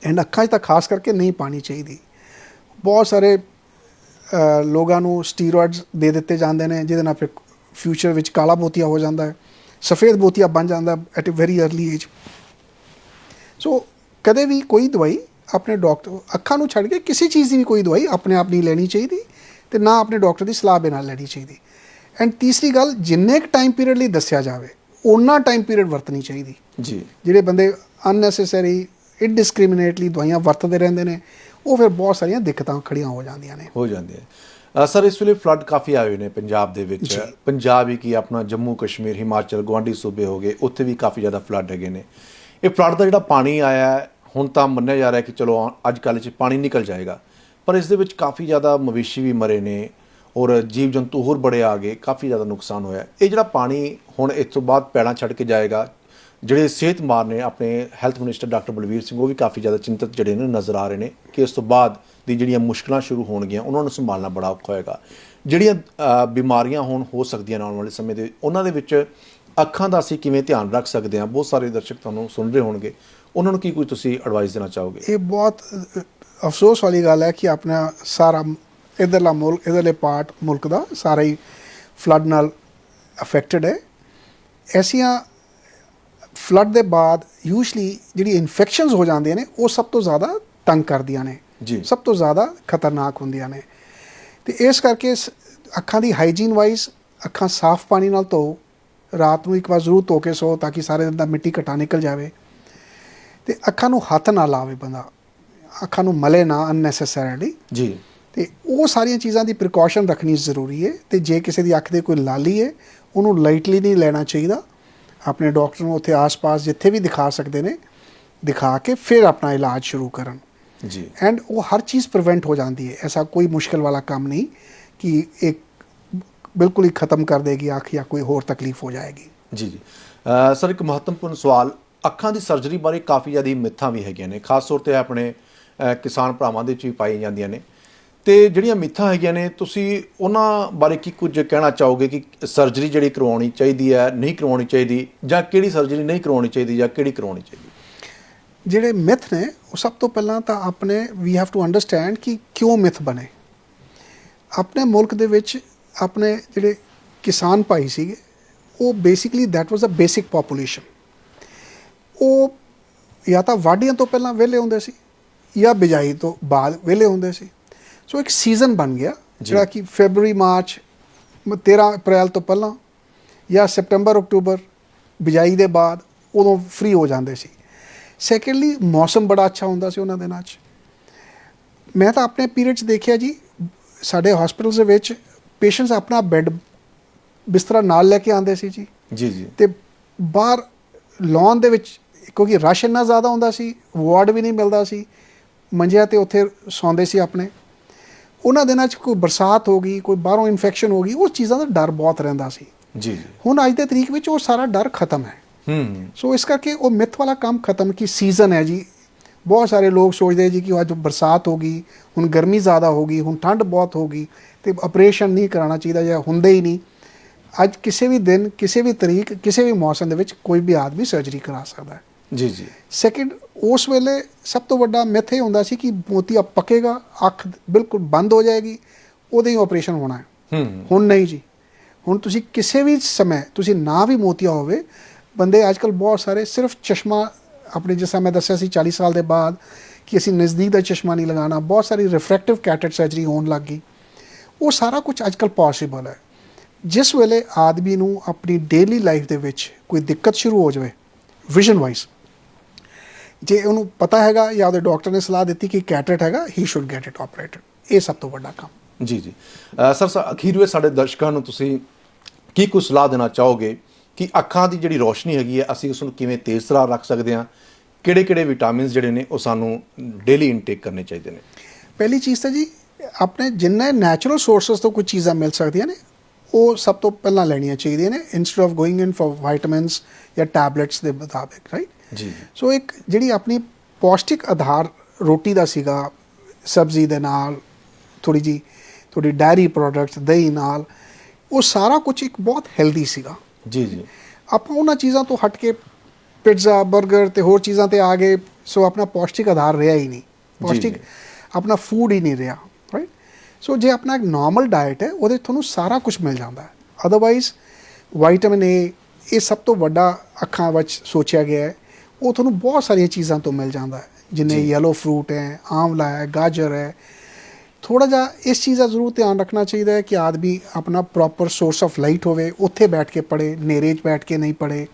ਐਂਡ ਅੱਖਾਂ 'ਚ ਤਾਂ ਖਾਸ ਕਰਕੇ ਨਹੀਂ ਪਾਣੀ ਚਾਹੀਦੀ। ਬਹੁਤ ਸਾਰੇ ਲੋਕਾਂ ਨੂੰ ਸਟੀਰੋਇਡਸ ਦੇ ਦਿੱਤੇ ਜਾਂਦੇ ਨੇ ਜਿਹਦੇ ਨਾਲ ਫਿਰ ਫਿਊਚਰ ਵਿੱਚ ਕਾਲਾ ਮੋਤੀਆ ਹੋ ਜਾਂਦਾ ਹੈ ਸਫੇਦ ਮੋਤੀਆ ਬਣ ਜਾਂਦਾ at a very early age so ਕਦੇ ਵੀ ਕੋਈ ਦਵਾਈ ਆਪਣੇ ਡਾਕਟਰ ਅੱਖਾਂ ਨੂੰ ਛੱਡ ਕੇ ਕਿਸੇ ਚੀਜ਼ ਦੀ ਵੀ ਕੋਈ ਦਵਾਈ ਆਪਣੇ ਆਪ ਨਹੀਂ ਲੈਣੀ ਚਾਹੀਦੀ ਤੇ ਨਾ ਆਪਣੇ ਡਾਕਟਰ ਦੀ ਸਲਾਹ ਬਿਨਾਂ ਲੈਣੀ ਚਾਹੀਦੀ। ਐਂਡ ਤੀਸਰੀ ਗੱਲ ਜਿੰਨੇ ਕੁ ਟਾਈਮ ਪੀਰੀਅਡ ਲਈ ਦੱਸਿਆ ਜਾਵੇ ਉਹਨਾਂ ਟਾਈਮ ਪੀਰੀਅਡ ਵਰਤਣੀ ਚਾਹੀਦੀ। ਜੀ। ਜਿਹੜੇ ਬੰਦੇ ਅਨਨੈਸੈਸਰੀ ਇਨਡਿਸਕ੍ਰਿਮੀਨੇਟਲੀ ਦਵਾਈਆਂ ਵਰਤਦੇ ਰਹਿੰਦੇ ਨੇ ਉਹ ਫਿਰ ਬਹੁਤ ਸਾਰੀਆਂ ਦਿੱਕਤਾਂ ਖੜੀਆਂ ਹੋ ਜਾਂਦੀਆਂ ਨੇ। ਹੋ ਜਾਂਦੇ ਆ ਸਰ ਇਸ ਵੇਲੇ ਫਲੱਡ ਕਾਫੀ ਆਏ ਨੇ ਪੰਜਾਬ ਦੇ ਵਿੱਚ। ਪੰਜਾਬ ਹੀ ਕੀ ਆਪਣਾ ਜੰਮੂ ਕਸ਼ਮੀਰ ਹਿਮਾਚਲ ਗਵਾਂਡੀ ਸੂਬੇ ਹੋ ਗਏ ਉੱਥੇ ਵੀ ਕਾਫੀ ਜ਼ਿਆਦਾ ਫਲੱਡ ਹੈਗੇ ਨੇ। ਇਹ ਫਲੱਡ ਦਾ ਜਿਹੜਾ ਪਾਣੀ ਆਇਆ ਹੁਣ ਤਾਂ ਮੰਨਿਆ ਜਾ ਰਿਹਾ ਕਿ ਚਲੋ ਅੱਜ ਕੱਲ੍ਹ 'ਚ ਪਾਣੀ ਨਿਕਲ ਜਾਏਗਾ ਪਰ ਇਸ ਦੇ ਵਿੱਚ ਕਾਫੀ ਜ਼ਿਆਦਾ ਮਵੇਸ਼ੀ ਵੀ ਮਰੇ ਨੇ ਔਰ ਜੀਵ ਜੰਤੂ ਹੋਰ ਬੜੇ ਆ ਗਏ ਕਾਫੀ ਜ਼ਿਆਦਾ ਨੁਕਸਾਨ ਹੋਇਆ। ਇਹ ਜਿਹੜਾ ਪਾਣੀ ਹੁਣ ਇਸ ਤੋਂ ਬਾਅਦ ਪੈੜਾਂ ਛੱਡ ਕੇ ਜਾਏਗਾ ਜਿਹੜੇ ਸਿਹਤ ਮਾਰ ਨੇ ਆਪਣੇ health minister doctor Balvir Singh, ਉਹ ਵੀ ਕਾਫੀ ਜ਼ਿਆਦਾ ਚਿੰਤਤ ਜਿਹੜੇ ਨੇ, ਨਜ਼ਰ ਆ ਰਹੇ ਨੇ ਕਿ ਇਸ ਤੋਂ ਬਾਅਦ ਦੀ ਜਿਹੜੀਆਂ ਮੁਸ਼ਕਲਾਂ ਸ਼ੁਰੂ ਹੋਣਗੀਆਂ, ਉਹਨਾਂ ਨੂੰ ਸੰਭਾਲਣਾ ਬੜਾ ਔਖਾ ਹੋਏਗਾ। ਜਿਹੜੀਆਂ ਬਿਮਾਰੀਆਂ ਹੁਣ ਹੋ ਸਕਦੀਆਂ ਨੇ ਆਉਣ ਵਾਲੇ ਸਮੇਂ ਦੇ, ਉਹਨਾਂ ਦੇ ਵਿੱਚ ਅੱਖਾਂ ਦਾ ਅਸੀਂ ਕਿਵੇਂ ਧਿਆਨ ਰੱਖ ਸਕਦੇ ਹਾਂ? ਬਹੁਤ ਸਾਰੇ ਦਰਸ਼ਕ ਤੁਹਾਨੂੰ ਸੁਣ ਰਹੇ ਹੋਣਗੇ। ਉਹਨਾਂ ਨੂੰ ਕੀ ਕੋਈ ਤੁਸੀਂ ਐਡਵਾਈਸ ਦੇਣਾ ਚਾਹੋਗੇ? ਇਹ ਬਹੁਤ ਅਫਸੋਸ ਵਾਲੀ ਗੱਲ ਹੈ ਕਿ ਆਪਣਾ ਸਾਰਾ ਇਧਰਲਾ ਮੁਲਕ, ਇਧਰਲੇ ਪਾਰਟ ਮੁਲਕ ਦਾ ਸਾਰਾ ਹੀ ਫਲੱਡ ਨਾਲ ਅਫੈਕਟਡ ਹੈ। ਐਸੀਆਂ ਫਲੱਡ ਦੇ ਬਾਅਦ ਯੂਜੂਲੀ ਜਿਹੜੀ ਇਨਫੈਕਸ਼ਨਸ ਹੋ ਜਾਂਦੀਆਂ ਨੇ ਉਹ ਸਭ ਤੋਂ ਜ਼ਿਆਦਾ ਤੰਗ ਕਰਦੀਆਂ ਨੇ। ਜੀ। ਸਭ ਤੋਂ ਜ਼ਿਆਦਾ ਖਤਰਨਾਕ ਹੁੰਦੀਆਂ ਨੇ। ਤੇ ਇਸ ਕਰਕੇ ਅੱਖਾਂ ਦੀ ਹਾਈਜੀਨ ਵਾਈਜ਼ ਅੱਖਾਂ ਸਾਫ਼ ਪਾਣੀ ਨਾਲ ਧੋ ਰਾਤ ਨੂੰ ਇੱਕ ਵਾਰ ਜ਼ਰੂਰ ਧੋ ਕੇ ਸੋ ਤਾਂ ਕਿ ਸਾਰੇ ਦਿਨ ਦਾ ਮਿੱਟੀ ਘਟਾ ਨਿਕਲ ਜਾਵੇ। ਤੇ ਅੱਖਾਂ ਨੂੰ ਹੱਥ ਨਾ ਲਾਵੇ ਬੰਦਾ। ਅੱਖਾਂ ਨੂੰ ਮਲੇ ਨਾ ਅਨਨੈਸੈਸਰੀਲੀ ਜੀ। ਤੇ ਉਹ ਸਾਰੀਆਂ ਚੀਜ਼ਾਂ ਦੀ ਪ੍ਰੀਕਾਸ਼ਨ ਰੱਖਣੀ ਜ਼ਰੂਰੀ ਹੈ ਤੇ ਜੇ ਕਿਸੇ ਦੀ ਅੱਖ ਦੇ ਕੋਈ ਲਾਲੀ ਹੈ ਉਹਨੂੰ ਲਾਈਟਲੀ ਨਹੀਂ ਲੈਣਾ ਚਾਹੀਦਾ। ਆਪਣੇ ਡਾਕਟਰ ਨੂੰ ਉੱਥੇ ਆਸ-ਪਾਸ ਜਿੱਥੇ ਵੀ ਦਿਖਾ ਸਕਦੇ ਨੇ ਦਿਖਾ ਕੇ ਫਿਰ ਆਪਣਾ ਇਲਾਜ ਸ਼ੁਰੂ ਕਰਨ। ਜੀ। ਐਂਡ ਉਹ ਹਰ ਚੀਜ਼ ਪ੍ਰੀਵੈਂਟ ਹੋ ਜਾਂਦੀ ਹੈ। ਐਸਾ ਕੋਈ ਮੁਸ਼ਕਲ ਵਾਲਾ ਕੰਮ ਨਹੀਂ ਕਿ ਇੱਕ ਬਿਲਕੁਲ ਹੀ ਖਤਮ ਕਰ ਦੇਗੀ ਅੱਖ ਜਾਂ ਕੋਈ ਹੋਰ ਤਕਲੀਫ ਹੋ ਜਾਏਗੀ। ਜੀ ਜੀ। ਸਰ ਇੱਕ ਮਹੱਤਵਪੂਰਨ ਸਵਾਲ ਅੱਖਾਂ ਦੀ ਸਰਜਰੀ ਬਾਰੇ ਕਾਫੀ ਜ਼ਿਆਦਾ ਮਿੱਥਾਂ ਵੀ ਹੈਗੀਆਂ ਨੇ। ਖਾਸ ਤੌਰ ਤੇ ਆਪਣੇ ਕਿਸਾਨ ਭਰਾਵਾਂ ਦੇ ਵਿੱਚ ਵੀ ਪਾਈ ਜਾਂਦੀਆਂ ਨੇ। ਤੇ ਜਿਹੜੀਆਂ ਮਿੱਥਾਂ ਹੈਗੀਆਂ ਨੇ, ਤੁਸੀਂ ਉਹਨਾਂ ਬਾਰੇ ਕੀ ਕੁਝ ਕਹਿਣਾ ਚਾਹੋਗੇ ਕਿ ਸਰਜਰੀ ਜਿਹੜੀ ਕਰਵਾਉਣੀ ਚਾਹੀਦੀ ਹੈ, ਨਹੀਂ ਕਰਵਾਉਣੀ ਚਾਹੀਦੀ, ਜਾਂ ਕਿਹੜੀ ਸਰਜਰੀ ਨਹੀਂ ਕਰਵਾਉਣੀ ਚਾਹੀਦੀ, ਜਾਂ ਕਿਹੜੀ ਕਰਵਾਉਣੀ ਚਾਹੀਦੀ? ਜਿਹੜੇ ਮਿਥ ਨੇ, ਉਹ ਸਭ ਤੋਂ ਪਹਿਲਾਂ ਤਾਂ ਆਪਣੇ ਵੀ ਹੈਵ ਟੂ ਅੰਡਰਸਟੈਂਡ ਕਿ ਕਿਉਂ ਮਿਥ ਬਣੇ। ਆਪਣੇ ਮੁਲਕ ਦੇ ਵਿੱਚ ਆਪਣੇ ਜਿਹੜੇ ਕਿਸਾਨ ਭਾਈ ਸੀਗੇ, ਉਹ basically that was a basic population ਉਹ ਜਾਂ ਤਾਂ ਵਾਢੀਆਂ ਤੋਂ ਪਹਿਲਾਂ ਵਿਹਲੇ ਹੁੰਦੇ ਸੀ, ਜਾਂ ਬਿਜਾਈ ਤੋਂ ਬਾਅਦ ਵਿਹਲੇ ਹੁੰਦੇ ਸੀ। ਸੋ ਇੱਕ ਸੀਜ਼ਨ ਬਣ ਗਿਆ ਜਿਹੜਾ ਕਿ ਫੈਬਰੂਰੀ ਮਾਰਚ ਮ- 13 ਅਪ੍ਰੈਲ ਤੋਂ ਪਹਿਲਾਂ ਜਾਂ ਸਪਟੈਂਬਰ ਅਕਤੂਬਰ ਬਿਜਾਈ ਦੇ ਬਾਅਦ ਉਦੋਂ ਫ੍ਰੀ ਹੋ ਜਾਂਦੇ ਸੀ ਸੈਕੰਡਲੀ ਮੌਸਮ ਬੜਾ ਅੱਛਾ ਹੁੰਦਾ ਸੀ ਉਹਨਾਂ ਦਿਨਾਂ 'ਚ ਮੈਂ ਤਾਂ ਆਪਣੇ ਪੀਰੀਅਡ 'ਚ ਦੇਖਿਆ ਜੀ ਸਾਡੇ ਹਸਪੀਟਲਸ ਦੇ ਵਿੱਚ ਪੇਸ਼ੈਂਟਸ ਆਪਣਾ ਬੈੱਡ ਬਿਸਤਰਾ ਨਾਲ ਲੈ ਕੇ ਆਉਂਦੇ ਸੀ ਜੀ ਜੀ ਜੀ ਤੇ ਬਾਹਰ ਲੌਨ ਦੇ ਵਿੱਚ ਕਿਉਂਕਿ ਰਸ਼ ਇੰਨਾ ਜ਼ਿਆਦਾ ਹੁੰਦਾ ਸੀ ਵਾਰਡ ਵੀ ਨਹੀਂ ਮਿਲਦਾ ਸੀ ਮੰਜਿਆਂ ਤੇ ਉੱਥੇ ਸੌਂਦੇ ਸੀ ਆਪਣੇ ਉਹਨਾਂ ਦਿਨਾਂ 'ਚ ਕੋਈ ਬਰਸਾਤ ਹੋ ਗਈ ਕੋਈ ਬਾਹਰੋਂ ਇਨਫੈਕਸ਼ਨ ਹੋ ਗਈ ਉਹ ਚੀਜ਼ਾਂ ਦਾ ਡਰ ਬਹੁਤ ਰਹਿੰਦਾ ਸੀ। ਜੀ। ਜੀ ਹੁਣ ਅੱਜ ਦੇ ਤਰੀਕ ਵਿੱਚ ਉਹ ਸਾਰਾ ਡਰ ਖਤਮ ਹੈ। ਹੂੰ। ਸੋ ਇਸ ਕਰਕੇ ਉਹ ਮਿੱਥ ਵਾਲਾ ਕੰਮ ਖਤਮ ਕਿ ਸੀਜ਼ਨ ਹੈ ਜੀ। ਬਹੁਤ ਸਾਰੇ ਲੋਕ ਸੋਚਦੇ ਜੀ ਕਿ ਅੱਜ ਬਰਸਾਤ ਹੋ ਗਈ ਹੁਣ ਗਰਮੀ ਜ਼ਿਆਦਾ ਹੋ ਗਈ ਹੁਣ ਠੰਡ ਬਹੁਤ ਹੋ ਗਈ ਤੇ ਆਪਰੇਸ਼ਨ ਨਹੀਂ ਕਰਾਉਣਾ ਚਾਹੀਦਾ ਜਾਂ ਹੁੰਦੇ ਹੀ ਨਹੀਂ। ਅੱਜ ਕਿਸੇ ਵੀ ਦਿਨ ਕਿਸੇ ਵੀ ਤਰੀਕ ਕਿਸੇ ਵੀ ਮੌਸਮ ਦੇ ਵਿੱਚ ਕੋਈ ਵੀ ਆਦਮੀ ਸਰਜਰੀ ਕਰਾ ਸਕਦਾ ਹੈ। ਜੀ ਜੀ। ਸੈਕਿੰਡ ਉਸ ਵੇਲੇ ਸਭ ਤੋਂ ਵੱਡਾ ਮਿੱਥ ਇਹ ਹੁੰਦਾ ਸੀ ਕਿ ਮੋਤੀਆ ਪੱਕੇਗਾ ਅੱਖ ਬਿਲਕੁਲ ਬੰਦ ਹੋ ਜਾਏਗੀ ਉਹਦੇ ਹੀ ਆਪਰੇਸ਼ਨ ਹੋਣਾ ਹੈ। ਹੂੰ। ਹੁਣ ਨਹੀਂ ਜੀ। ਹੁਣ ਤੁਸੀਂ ਕਿਸੇ ਵੀ ਸਮੇਂ ਤੁਸੀਂ ਨਾ ਵੀ ਮੋਤੀਆ ਹੋਵੇ ਬੰਦੇ ਅੱਜਕੱਲ ਬਹੁਤ ਸਾਰੇ ਸਿਰਫ ਚਸ਼ਮਾ ਆਪਣੇ ਜਿਸ ਮੈਂ ਦੱਸਿਆ ਸੀ 40 ਸਾਲ ਦੇ ਬਾਅਦ ਕਿ ਅਸੀਂ ਨਜ਼ਦੀਕ ਦਾ ਚਸ਼ਮਾ ਨਹੀਂ ਲਗਾਉਣਾ ਬਹੁਤ ਸਾਰੀ ਰਿਫਰੈਕਟਿਵ ਕੈਟਰਡ ਸਰਜਰੀ ਹੋਣ ਲੱਗ ਗਈ। ਉਹ ਸਾਰਾ ਕੁਝ ਅੱਜਕੱਲ ਪੋਸੀਬਲ ਹੈ। ਜਿਸ ਵੇਲੇ ਆਦਮੀ ਨੂੰ ਆਪਣੀ ਡੇਲੀ ਲਾਈਫ ਦੇ ਵਿੱਚ ਕੋਈ ਦਿੱਕਤ ਸ਼ੁਰੂ ਹੋ ਜਾਵੇ ਵਿਜ਼ਨ ਵਾਈਜ਼ ਜੇ ਉਹਨੂੰ ਪਤਾ ਹੈਗਾ ਜਾਂ ਉਹਦੇ ਡਾਕਟਰ ਨੇ ਸਲਾਹ ਦਿੱਤੀ ਕਿ ਕੈਟਰਟ ਹੈਗਾ ਹੀ ਸ਼ੁੱਡ ਗੈਟ ਇਟ ਆਪਰੇਟਡ ਇਹ ਸਭ ਤੋਂ ਵੱਡਾ ਕੰਮ। ਜੀ ਜੀ। ਸਰ ਸਰ ਅਖੀਰ ਵਿੱਚ ਸਾਡੇ ਦਰਸ਼ਕਾਂ ਨੂੰ ਤੁਸੀਂ ਕੀ ਕੁਝ ਸਲਾਹ ਦੇਣਾ ਚਾਹੋਗੇ ਕਿ ਅੱਖਾਂ ਦੀ ਜਿਹੜੀ ਰੋਸ਼ਨੀ ਹੈਗੀ ਹੈ ਅਸੀਂ ਉਸ ਨੂੰ ਕਿਵੇਂ ਤੇਜ਼ ਤਰਾ ਰੱਖ ਸਕਦੇ ਹਾਂ? ਕਿਹੜੇ ਕਿਹੜੇ ਵਿਟਾਮਿਨਸ ਜਿਹੜੇ ਨੇ ਉਹ ਸਾਨੂੰ ਡੇਲੀ ਇਨਟੇਕ ਕਰਨੇ ਚਾਹੀਦੇ ਨੇ? ਪਹਿਲੀ ਚੀਜ਼ ਤਾਂ ਜੀ ਆਪਣੇ ਜਿੰਨੇ ਨੈਚੁਰਲ ਸੋਰਸਸ ਤੋਂ ਕੁਝ ਚੀਜ਼ਾਂ ਮਿਲ ਸਕਦੀਆਂ ਨੇ ਉਹ ਸਭ ਤੋਂ ਪਹਿਲਾਂ ਲੈਣੀਆਂ ਚਾਹੀਦੀਆਂ ਨੇ instead of going in for vitamins ਜਾਂ ਟੈਬਲੇਟਸ ਦੇ ਮੁਤਾਬਿਕ ਰਾਈਟ ਜੀ। ਸੋ ਇੱਕ ਜਿਹੜੀ ਆਪਣੀ ਪੌਸ਼ਟਿਕ ਆਧਾਰ ਰੋਟੀ ਦਾ ਸੀਗਾ ਸਬਜ਼ੀ ਦੇ ਨਾਲ ਥੋੜੀ ਜੀ ਥੋੜੀ ਡਾਇਰੀ ਪ੍ਰੋਡਕਟਸ ਦਹੀਂ ਨਾਲ ਉਹ ਸਾਰਾ ਕੁਝ ਇੱਕ ਬਹੁਤ ਹੈਲਦੀ ਸੀਗਾ। ਜੀ ਜੀ। ਆਪਾਂ ਉਹਨਾਂ ਚੀਜ਼ਾਂ ਤੋਂ ਹਟ ਕੇ ਪਿਜ਼ਾ 버ਗਰ ਤੇ ਹੋਰ ਚੀਜ਼ਾਂ ਤੇ ਆ ਗਏ ਸੋ ਆਪਣਾ ਪੌਸ਼ਟਿਕ ਆਧਾਰ ਰਿਹਾ ਹੀ ਨਹੀਂ। ਪੌਸ਼ਟਿਕ। ਆਪਣਾ ਫੂਡ ਹੀ ਨਹੀਂ ਰਿਹਾ ਰਾਈਟ ਸੋ ਜੇ ਆਪਣਾ ਇੱਕ ਨਾਰਮਲ ਡਾਈਟ ਹੈ ਉਹਦੇ ਤੁਹਾਨੂੰ ਸਾਰਾ ਕੁਝ ਮਿਲ ਜਾਂਦਾ ਹੈ। ਅਦਰਵਾਈਜ਼ ਵਿਟਾਮਿਨ ਏ ਇਹ ਸਭ ਤੋਂ ਵੱਡਾ ਅੱਖਾਂ ਵਿੱਚ ਸੋਚਿਆ ਗਿਆ ਹੈ। ਉਹ ਤੁਹਾਨੂੰ ਬਹੁਤ ਸਾਰੀਆਂ ਚੀਜ਼ਾਂ ਤੋਂ ਮਿਲ ਜਾਂਦਾ ਹੈ ਜਿਵੇਂ। ਯੈਲੋ ਫਰੂਟ ਹੈ ਆਮਲਾ ਹੈ ਗਾਜਰ ਹੈ। ਥੋੜਾ ਜਿਹਾ ਇਸ ਚੀਜ਼ ਦਾ ਜ਼ਰੂਰ ਧਿਆਨ ਰੱਖਣਾ ਚਾਹੀਦਾ ਹੈ ਕਿ ਆਦਮੀ ਆਪਣਾ ਪ੍ਰੋਪਰ ਸੋਰਸ ਆਫ ਲਾਈਟ ਹੋਵੇ ਉੱਥੇ ਬੈਠ ਕੇ ਪੜੇ ਨੇਰੇ 'ਚ ਬੈਠ ਕੇ ਨਹੀਂ ਪੜੇ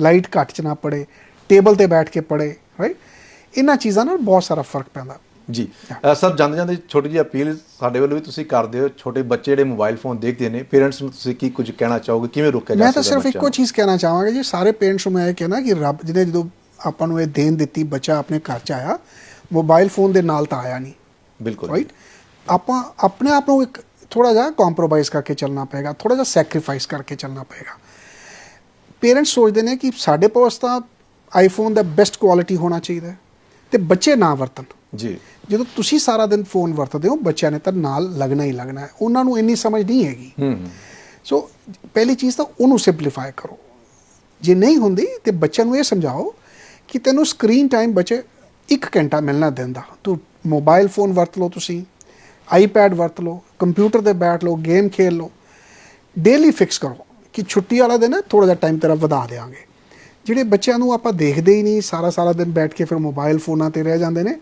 ਲਾਈਟ ਘੱਟ 'ਚ ਨਾ ਪੜੇ ਟੇਬਲ ਤੇ ਬੈਠ ਕੇ ਪੜੇ ਰਾਈਟ ਇਹਨਾਂ ਚੀਜ਼ਾਂ ਨਾਲ ਬਹੁਤ ਸਾਰਾ ਫ਼ਰਕ ਪੈਂਦਾ। ਜੀ। ਸਰ ਜਾਂਦੇ ਜਾਂਦੇ ਛੋਟੀ ਜਿਹੀ ਅਪੀਲ ਸਾਡੇ ਵੱਲੋਂ ਵੀ ਤੁਸੀਂ ਕਰਦੇ ਹੋ ਛੋਟੇ ਬੱਚੇ ਜਿਹੜੇ ਮੋਬਾਈਲ ਫੋਨ ਦੇਖਦੇ ਨੇ ਪੇਰੈਂਟਸ ਨੂੰ ਤੁਸੀਂ ਕੀ ਕੁਝ ਕਹਿਣਾ ਚਾਹੋਗੇ? ਕਿਵੇਂ ਰੋਕਿਆ ਜਾ ਮੈਂ ਸਕਦਾ ਤਾਂ ਸਿਰਫ ਇੱਕੋ? ਚੀਜ਼ ਕਹਿਣਾ ਚਾਹਾਂਗਾ ਜੀ ਸਾਰੇ ਪੇਰੈਂਟਸ ਨੂੰ ਮੈਂ ਇਹ ਕਹਿਣਾ ਕਿ ਰੱਬ ਜਿਹਨੇ ਜਦੋਂ ਆਪਾਂ ਨੂੰ ਇਹ ਦੇਣ ਦਿੱਤੀ ਬੱਚਾ ਆਪਣੇ ਘਰ 'ਚ ਆਇਆ ਮੋਬਾਈਲ ਫੋਨ ਦੇ ਨਾਲ ਤਾਂ ਆਇਆ ਨਹੀਂ। ਬਿਲਕੁਲ। ਰਾਈਟ ਆਪਾਂ ਆਪਣੇ ਆਪ ਨੂੰ ਇੱਕ ਥੋੜਾ ਜਿਹਾ ਕੰਪਰੋਮਾਈਜ਼ ਕਰਕੇ ਚੱਲਣਾ ਪਏਗਾ ਥੋੜਾ ਜਿਹਾ ਸੈਕਰੀਫਾਈਸ ਕਰਕੇ ਚੱਲਣਾ ਪਏਗਾ। ਪੇਰੈਂਟਸ ਸੋਚਦੇ ਨੇ ਕਿ ਸਾਡੇ ਪਾਸ ਤਾਂ ਆਈਫੋਨ ਦਾ ਬੈਸਟ ਕੁਆਲਿਟੀ ਹੋਣਾ ਚਾਹੀਦਾ ਤੇ ਬੱਚੇ ਨਾ ਵਰਤਣ। ਜੀ। ਜਦੋਂ ਤੁਸੀਂ ਸਾਰਾ ਦਿਨ ਫੋਨ ਵਰਤਦੇ ਹੋ ਬੱਚਿਆਂ ਨੇ ਤਾਂ ਨਾਲ ਲੱਗਣਾ ਹੀ ਲੱਗਣਾ ਹੈ। ਉਹਨਾਂ ਨੂੰ ਇੰਨੀ ਸਮਝ ਨਹੀਂ ਹੈਗੀ। ਹੂੰ। ਸੋ ਪਹਿਲੀ ਚੀਜ਼ ਤਾਂ ਉਹਨੂੰ ਸਿੰਪਲੀਫਾਈ ਕਰੋ। ਜੇ ਨਹੀਂ ਹੁੰਦੀ ਤੇ ਬੱਚਿਆਂ ਨੂੰ ਇਹ ਸਮਝਾਓ ਕਿ ਤੈਨੂੰ ਸਕਰੀਨ ਟਾਈਮ ਬਚੇ 1 ਘੰਟਾ ਮਿਲਣਾ ਦਿੰਦਾ। ਤੂੰ ਮੋਬਾਈਲ ਫੋਨ ਵਰਤ ਲਓ ਤੁਸੀਂ ਆਈਪੈਡ ਵਰਤ ਲਓ ਕੰਪਿਊਟਰ ਤੇ ਬੈਠ ਲਓ ਗੇਮ ਖੇਡ ਲਓ। ਡੇਲੀ ਫਿਕਸ ਕਰੋ ਕਿ ਛੁੱਟੀ ਵਾਲਾ ਦਿਨ ਹੈ ਥੋੜਾ ਜਿਹਾ ਟਾਈਮ ਤੇਰਾ ਵਧਾ ਦੇਵਾਂਗੇ ਜਿਹੜੇ ਬੱਚਿਆਂ ਨੂੰ ਆਪਾਂ ਦੇਖਦੇ ਹੀ ਨਹੀਂ, ਸਾਰਾ ਸਾਰਾ ਦਿਨ ਬੈਠ ਕੇ ਫਿਰ ਮੋਬਾਈਲ ਫੋਨਾਂ ਤੇ ਰਹਿ ਜਾਂਦੇ ਨੇ,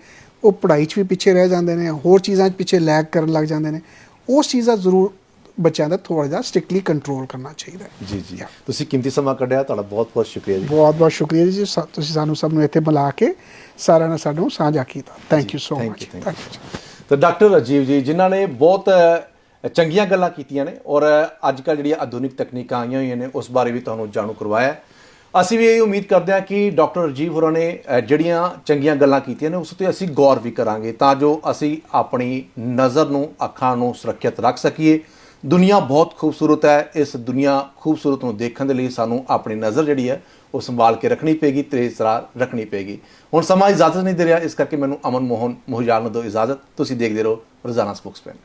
ਉਹ ਪੜ੍ਹਾਈ 'ਚ ਵੀ ਪਿੱਛੇ ਰਹਿ ਜਾਂਦੇ ਨੇ, ਹੋਰ ਚੀਜ਼ਾਂ 'ਚ ਪਿੱਛੇ ਲੈਗ ਕਰਨ ਲੱਗ ਜਾਂਦੇ ਨੇ। ਉਸ ਚੀਜ਼ਾਂ ਜ਼ਰੂਰ ਬੱਚਿਆਂ ਦਾ ਥੋੜਾ ਜਿਹਾ ਸਟ੍ਰਿਕਟਲੀ ਕੰਟਰੋਲ ਕਰਨਾ ਚਾਹੀਦਾ ਹੈ। ਜੀ ਜੀ. ਤੁਸੀਂ ਕੀਮਤੀ ਸਮਾਂ ਕੱਢਿਆ ਤੁਹਾਡਾ ਬਹੁਤ ਬਹੁਤ ਸ਼ੁਕਰੀਆ ਜੀ। ਬਹੁਤ ਬਹੁਤ ਸ਼ੁਕਰੀਆ ਜੀ। ਤੁਸੀਂ ਸਾਨੂੰ ਸਭ ਨੂੰ ਇੱਥੇ ਬੁਲਾ ਕੇ ਸਾਰਿਆਂ ਨਾਲ ਸਾਨੂੰ ਸਾਂਝਾ ਕੀਤਾ। ਥੈਂਕ ਯੂ ਸੋ ਮਚ ਤਾਂ ਡਾਕਟਰ ਰਾਜੀਵ ਜੀ ਜਿਨ੍ਹਾਂ ਨੇ ਬਹੁਤ ਚੰਗੀਆਂ ਗੱਲਾਂ ਕੀਤੀਆਂ ਨੇ ਔਰ ਅੱਜ ਕੱਲ੍ਹ ਜਿਹੜੀਆਂ ਆਧੁਨਿਕ ਤਕਨੀਕਾਂ ਆਈਆਂ ਹੋਈਆਂ ਨੇ ਉਸ ਬਾਰੇ ਵੀ ਤੁਹਾਨੂੰ ਜਾਣੂ ਕਰਵਾਇਆ। ਅਸੀਂ ਵੀ ਇਹ ਉਮੀਦ ਕਰਦੇ ਹਾਂ ਕਿ ਡਾਕਟਰ ਰਾਜੀਵ ਹੋਰਾਂ ਨੇ ਜਿਹੜੀਆਂ ਚੰਗੀਆਂ ਗੱਲਾਂ ਕੀਤੀਆਂ ਨੇ ਉਸ ਉੱਤੇ ਅਸੀਂ ਗੌਰ ਵੀ ਕਰਾਂਗੇ ਤਾਂ ਜੋ ਅਸੀਂ ਆਪਣੀ ਨਜ਼ਰ ਨੂੰ ਅੱਖਾਂ ਨੂੰ ਸੁਰੱਖਿਅਤ ਰੱਖ ਸਕੀਏ। ਦੁਨੀਆ ਬਹੁਤ ਖੂਬਸੂਰਤ ਹੈ। ਇਸ ਦੁਨੀਆ ਖੂਬਸੂਰਤ ਨੂੰ ਦੇਖਣ ਦੇ ਲਈ ਸਾਨੂੰ ਆਪਣੀ ਨਜ਼ਰ ਜਿਹੜੀ ਹੈ, ਉਹ ਸੰਭਾਲ ਕੇ ਰੱਖਣੀ ਪਏਗੀ, ਤੇਜ਼ ਤਰਾਰ ਰੱਖਣੀ ਪਏਗੀ। ਹੁਣ ਸਮਾਂ ਇਜਾਜ਼ਤ ਨਹੀਂ ਦੇ ਰਿਹਾ, ਇਸ ਕਰਕੇ ਮੈਨੂੰ ਅਮਨ ਮੋਹਨ ਮੋਹਜਾਲ ਨੂੰ ਦਿਓ ਇਜਾਜ਼ਤ। ਤੁਸੀਂ ਦੇਖਦੇ ਰਹੋ ਰੋਜ਼ਾਨਾ ਸਪੋਕਸਮੈਨ